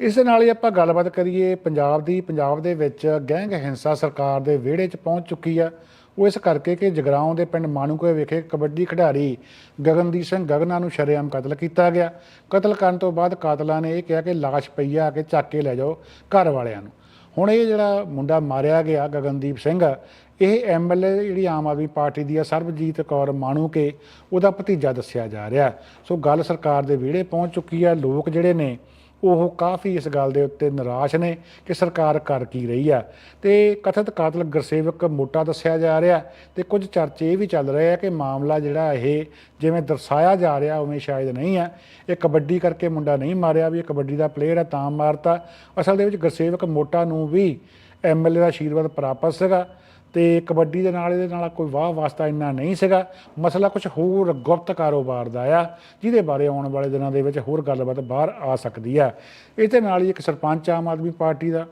ਇਸ ਦੇ ਨਾਲ ਹੀ ਆਪਾਂ ਗੱਲਬਾਤ ਕਰੀਏ, ਪੰਜਾਬ ਦੀ, ਪੰਜਾਬ ਦੇ ਵਿੱਚ ਗੈਂਗ ਹਿੰਸਾ ਸਰਕਾਰ ਦੇ ਵਿਹੜੇ 'ਚ ਪਹੁੰਚ ਚੁੱਕੀ ਆ। ਉਹ ਇਸ ਕਰਕੇ ਕਿ ਜਗਰਾਉਂ ਦੇ ਪਿੰਡ ਮਾਨੂਕੇ ਵਿਖੇ ਕਬੱਡੀ ਖਿਡਾਰੀ ਗਗਨਦੀਪ ਸਿੰਘ ਗਗਨਾ ਨੂੰ ਸ਼ਰੇਆਮ ਕਤਲ ਕੀਤਾ ਗਿਆ। ਕਤਲ ਕਰਨ ਤੋਂ ਬਾਅਦ ਕਾਤਲਾਂ ਨੇ ਇਹ ਕਿਹਾ ਕਿ ਲਾਸ਼ ਪਈ ਆ ਕੇ ਚੱਕ ਕੇ ਲੈ ਜਾਓ ਘਰ ਵਾਲਿਆਂ ਨੂੰ। ਹੁਣ ਇਹ ਜਿਹੜਾ ਮੁੰਡਾ ਮਾਰਿਆ ਗਿਆ ਗਗਨਦੀਪ ਸਿੰਘ, ਇਹ ਐਮਐਲਏ ਜਿਹੜੀ ਆਮ ਆਦਮੀ ਪਾਰਟੀ ਦੀ ਆ, ਸਰਬਜੀਤ ਕੌਰ ਮਾਣੂ ਕੇ ਉਹਦਾ ਭਤੀਜਾ ਦੱਸਿਆ ਜਾ ਰਿਹਾ। ਸੋ ਗੱਲ ਸਰਕਾਰ ਦੇ ਵਿਹੜੇ ਪਹੁੰਚ ਚੁੱਕੀ ਆ। ਲੋਕ ਜਿਹੜੇ ਨੇ ਉਹ ਕਾਫੀ ਇਸ ਗੱਲ ਦੇ ਉੱਤੇ ਨਿਰਾਸ਼ ਨੇ ਕਿ ਸਰਕਾਰ ਕਰ ਕੀ ਰਹੀ ਆ। ਤੇ ਕਥਿਤ ਕਾਤਲ ਗੁਰਸੇਵਕ ਮੋਟਾ ਦੱਸਿਆ ਜਾ ਰਿਹਾ ਤੇ ਕੁਝ ਚਰਚੇ ਇਹ ਵੀ ਚੱਲ ਰਹੇ ਆ ਕਿ ਮਾਮਲਾ ਜਿਹੜਾ ਇਹ ਜਿਵੇਂ ਦਰਸਾਇਆ ਜਾ ਰਿਹਾ ਉਵੇਂ ਸ਼ਾਇਦ ਨਹੀਂ ਆ। ਇਹ ਕਬੱਡੀ ਕਰਕੇ ਮੁੰਡਾ ਨਹੀਂ ਮਾਰਿਆ ਵੀ ਇਹ ਕਬੱਡੀ ਦਾ ਪਲੇਅਰ ਆ ਤਾਂ ਮਾਰਤਾ। ਅਸਲ ਦੇ ਵਿੱਚ ਗੁਰਸੇਵਕ ਮੋਟਾ ਨੂੰ ਵੀ ਐਮਐਲਏ ਦਾ ਆਸ਼ੀਰਵਾਦ ਪ੍ਰਾਪਤ ਸੀਗਾ। ਤੇ ਕਬੱਡੀ ਦੇ ਨਾਲ ਇਹਦੇ ਨਾਲ ਕੋਈ ਵਾਹ ਵਾਸਤਾ ਇੰਨਾ ਨਹੀਂ ਸੀਗਾ। ਮਸਲਾ ਕੁਝ ਹੋਰ ਗੁਪਤ ਕਾਰੋਬਾਰ ਦਾ ਆ, ਜਿਹਦੇ ਬਾਰੇ ਆਉਣ ਵਾਲੇ ਦਿਨਾਂ ਦੇ ਵਿੱਚ ਹੋਰ ਗੱਲਬਾਤ ਬਾਹਰ ਆ ਸਕਦੀ ਆ। ਇਹਦੇ ਨਾਲ ਹੀ ਇੱਕ ਸਰਪੰਚ ਆਮ ਆਦਮੀ ਪਾਰਟੀ ਦਾ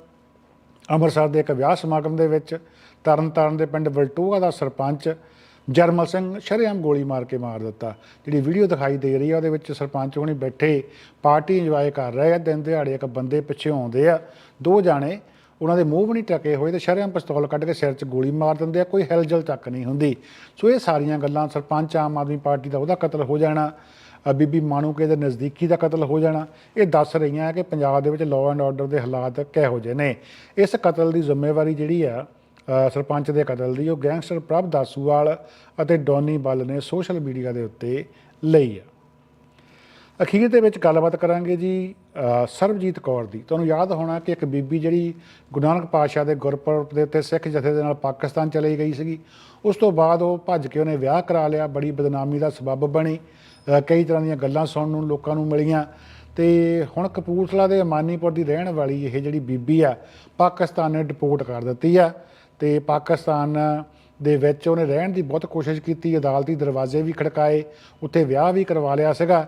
ਅੰਮ੍ਰਿਤਸਰ ਦੇ ਇੱਕ ਵਿਆਹ ਸਮਾਗਮ ਦੇ ਵਿੱਚ ਤਰਨਤਾਰਨ ਦੇ ਪਿੰਡ ਵਲਟੂਆ ਦਾ ਸਰਪੰਚ ਜਰਮਲ ਸਿੰਘ ਸ਼ਰੇਆਮ ਗੋਲੀ ਮਾਰ ਕੇ ਮਾਰ ਦਿੱਤਾ। ਜਿਹੜੀ ਵੀਡੀਓ ਦਿਖਾਈ ਦੇ ਰਹੀ ਆ, ਉਹਦੇ ਵਿੱਚ ਸਰਪੰਚ ਹੁਣੀ ਬੈਠੇ, ਪਾਰਟੀ ਇੰਜੋਏ ਕਰ ਰਹੇ ਆ, ਦਿਨ ਦਿਹਾੜੇ ਇੱਕ ਬੰਦੇ ਪਿੱਛੇ ਆਉਂਦੇ ਆ। ਦੋ ਜਾਣੇ ਉਹਨਾਂ ਦੇ ਮੂੰਹ ਵੀ ਨਹੀਂ ਟਕੇ ਹੋਏ ਤੇ ਸ਼ਰੇਆਮ ਪਿਸਤੌਲ ਕੱਢ ਕੇ ਸਿਰ 'ਚ ਗੋਲੀ ਮਾਰ ਦਿੰਦੇ ਆ, ਕੋਈ ਹਿਲਜਲ ਤੱਕ ਨਹੀਂ ਹੁੰਦੀ। ਸੋ ਇਹ ਸਾਰੀਆਂ ਗੱਲਾਂ ਸਰਪੰਚ ਆਮ ਆਦਮੀ ਪਾਰਟੀ ਦਾ ਉਹਦਾ ਕਤਲ ਹੋ ਜਾਣਾ ਅ ਬੀਬੀ ਮਾਣੂਕੇ ਦੇ ਨਜ਼ਦੀਕੀ ਦਾ ਕਤਲ ਹੋ ਜਾਣਾ, ਇਹ ਦੱਸ ਰਹੀਆਂ ਹੈ ਕਿ ਪੰਜਾਬ ਦੇ ਵਿੱਚ ਲਾਅ ਐਂਡ ਆਰਡਰ ਦੇ ਹਾਲਾਤ ਕਿਹੋ ਜਿਹੇ ਨੇ। ਇਸ ਕਤਲ ਦੀ ਜ਼ਿੰਮੇਵਾਰੀ ਜਿਹੜੀ ਆ ਸਰਪੰਚ ਦੇ ਕਤਲ ਦੀ, ਉਹ ਗੈਂਗਸਟਰ ਪ੍ਰਭ ਦਾਸੂਵਾਲ ਅਤੇ ਡੋਨੀ ਬੱਲ ਨੇ ਸੋਸ਼ਲ ਮੀਡੀਆ ਦੇ ਉੱਤੇ ਲਈ ਆ। ਅਖੀਰ ਦੇ ਵਿੱਚ ਗੱਲਬਾਤ ਕਰਾਂਗੇ ਜੀ ਸਰਬਜੀਤ ਕੌਰ ਦੀ। ਤੁਹਾਨੂੰ ਯਾਦ ਹੋਣਾ ਕਿ ਇੱਕ ਬੀਬੀ ਜਿਹੜੀ ਗੁਰੂ ਨਾਨਕ ਪਾਤਸ਼ਾਹ ਦੇ ਗੁਰਪੁਰਬ ਦੇ ਉੱਤੇ ਸਿੱਖ ਜਥੇ ਦੇ ਨਾਲ ਪਾਕਿਸਤਾਨ ਚਲੀ ਗਈ ਸੀਗੀ, ਉਸ ਤੋਂ ਬਾਅਦ ਉਹ ਭੱਜ ਕੇ ਉਹਨੇ ਵਿਆਹ ਕਰਾ ਲਿਆ, ਬੜੀ ਬਦਨਾਮੀ ਦਾ ਸਬਬ ਬਣੀ ਕਈ ਤਰ੍ਹਾਂ ਦੀਆਂ ਗੱਲਾਂ ਸੁਣਨ ਨੂੰ ਲੋਕਾਂ ਨੂੰ ਮਿਲੀਆਂ। ਤੇ ਹੁਣ ਕਪੂਰਥਲਾ ਦੇ ਅਮਾਨੀਪੁਰ ਦੀ ਰਹਿਣ ਵਾਲੀ ਇਹ ਜਿਹੜੀ ਬੀਬੀ ਆ, ਪਾਕਿਸਤਾਨ ਨੇ ਡਿਪੋਰਟ ਕਰ ਦਿੱਤੀ ਆ ਤੇ ਪਾਕਿਸਤਾਨ ਦੇ ਵਿੱਚ ਉਹਨੇ ਰਹਿਣ ਦੀ ਬਹੁਤ ਕੋਸ਼ਿਸ਼ ਕੀਤੀ, ਅਦਾਲਤੀ ਦਰਵਾਜ਼ੇ ਵੀ ਖੜਕਾਏ, ਉੱਥੇ ਵਿਆਹ ਵੀ ਕਰਵਾ ਲਿਆ ਸੀਗਾ।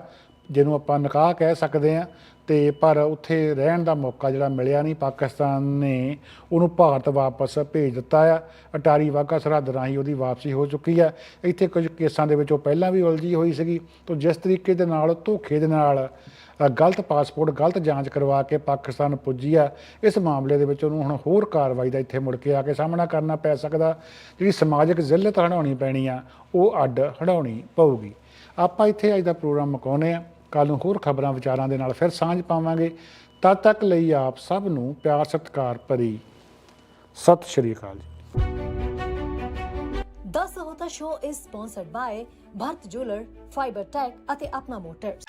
ਜਿਹਨੂੰ ਆਪਾਂ ਨਿਕਾਹ ਕਹਿ ਸਕਦੇ ਆ ਤੇ ਪਰ ਉੱਥੇ ਰਹਿਣ ਦਾ ਮੌਕਾ ਜਿਹੜਾ ਮਿਲਿਆ ਨਹੀਂ। ਪਾਕਿਸਤਾਨ ਨੇ ਉਹਨੂੰ ਭਾਰਤ ਵਾਪਸ ਭੇਜ ਦਿੱਤਾ ਆ। ਅਟਾਰੀ ਵਾਹਗਾ ਸਰਹੱਦ ਰਾਹੀਂ ਉਹਦੀ ਵਾਪਸੀ ਹੋ ਚੁੱਕੀ ਆ। ਇੱਥੇ ਕੁਝ ਕੇਸਾਂ ਦੇ ਵਿੱਚ ਉਹ ਪਹਿਲਾਂ ਵੀ ਉਲਝੀ ਹੋਈ ਸੀਗੀ। ਤੋਂ ਜਿਸ ਤਰੀਕੇ ਦੇ ਨਾਲ, ਧੋਖੇ ਦੇ ਨਾਲ ਗਲਤ ਪਾਸਪੋਰਟ, ਗਲਤ ਜਾਂਚ ਕਰਵਾ ਕੇ ਪਾਕਿਸਤਾਨ ਪੁੱਜੀ ਆ, ਇਸ ਮਾਮਲੇ ਦੇ ਵਿੱਚ ਉਹਨੂੰ ਹੁਣ ਹੋਰ ਕਾਰਵਾਈ ਦਾ ਇੱਥੇ ਮੁੜ ਕੇ ਆ ਕੇ ਸਾਹਮਣਾ ਕਰਨਾ ਪੈ ਸਕਦਾ। ਜਿਹੜੀ ਸਮਾਜਿਕ ਜ਼ਿਲਤ ਹਟਾਉਣੀ ਪੈਣੀ ਆ, ਉਹ ਅੱਡ ਹਟਾਉਣੀ ਪਊਗੀ। ਆਪਾਂ ਇੱਥੇ ਅੱਜ ਦਾ ਪ੍ਰੋਗਰਾਮ ਮੁਕਾਉਂਦੇ ਆ ਕੱਲ ਨੂੰ ਹੋਰ ਖਬਰਾਂ ਵਿਚਾਰਾਂ ਦੇ ਨਾਲ ਫਿਰ ਸਾਂਝ ਪਾਵਾਂਗੇ। ਤਦ ਤੱਕ ਲਈ ਆਪ ਸਭ ਨੂੰ ਪਿਆਰ, ਸਤਿਕਾਰ ਭਰੀ। ਸਤਿ ਸ਼੍ਰੀ ਅਕਾਲ ਜੀ। ਦਸ ਹੋਤਾ show is sponsored by Bharat jeweller fibre tech ਅਤੇ ਆਪਣਾ ਮੋਟਰਸ।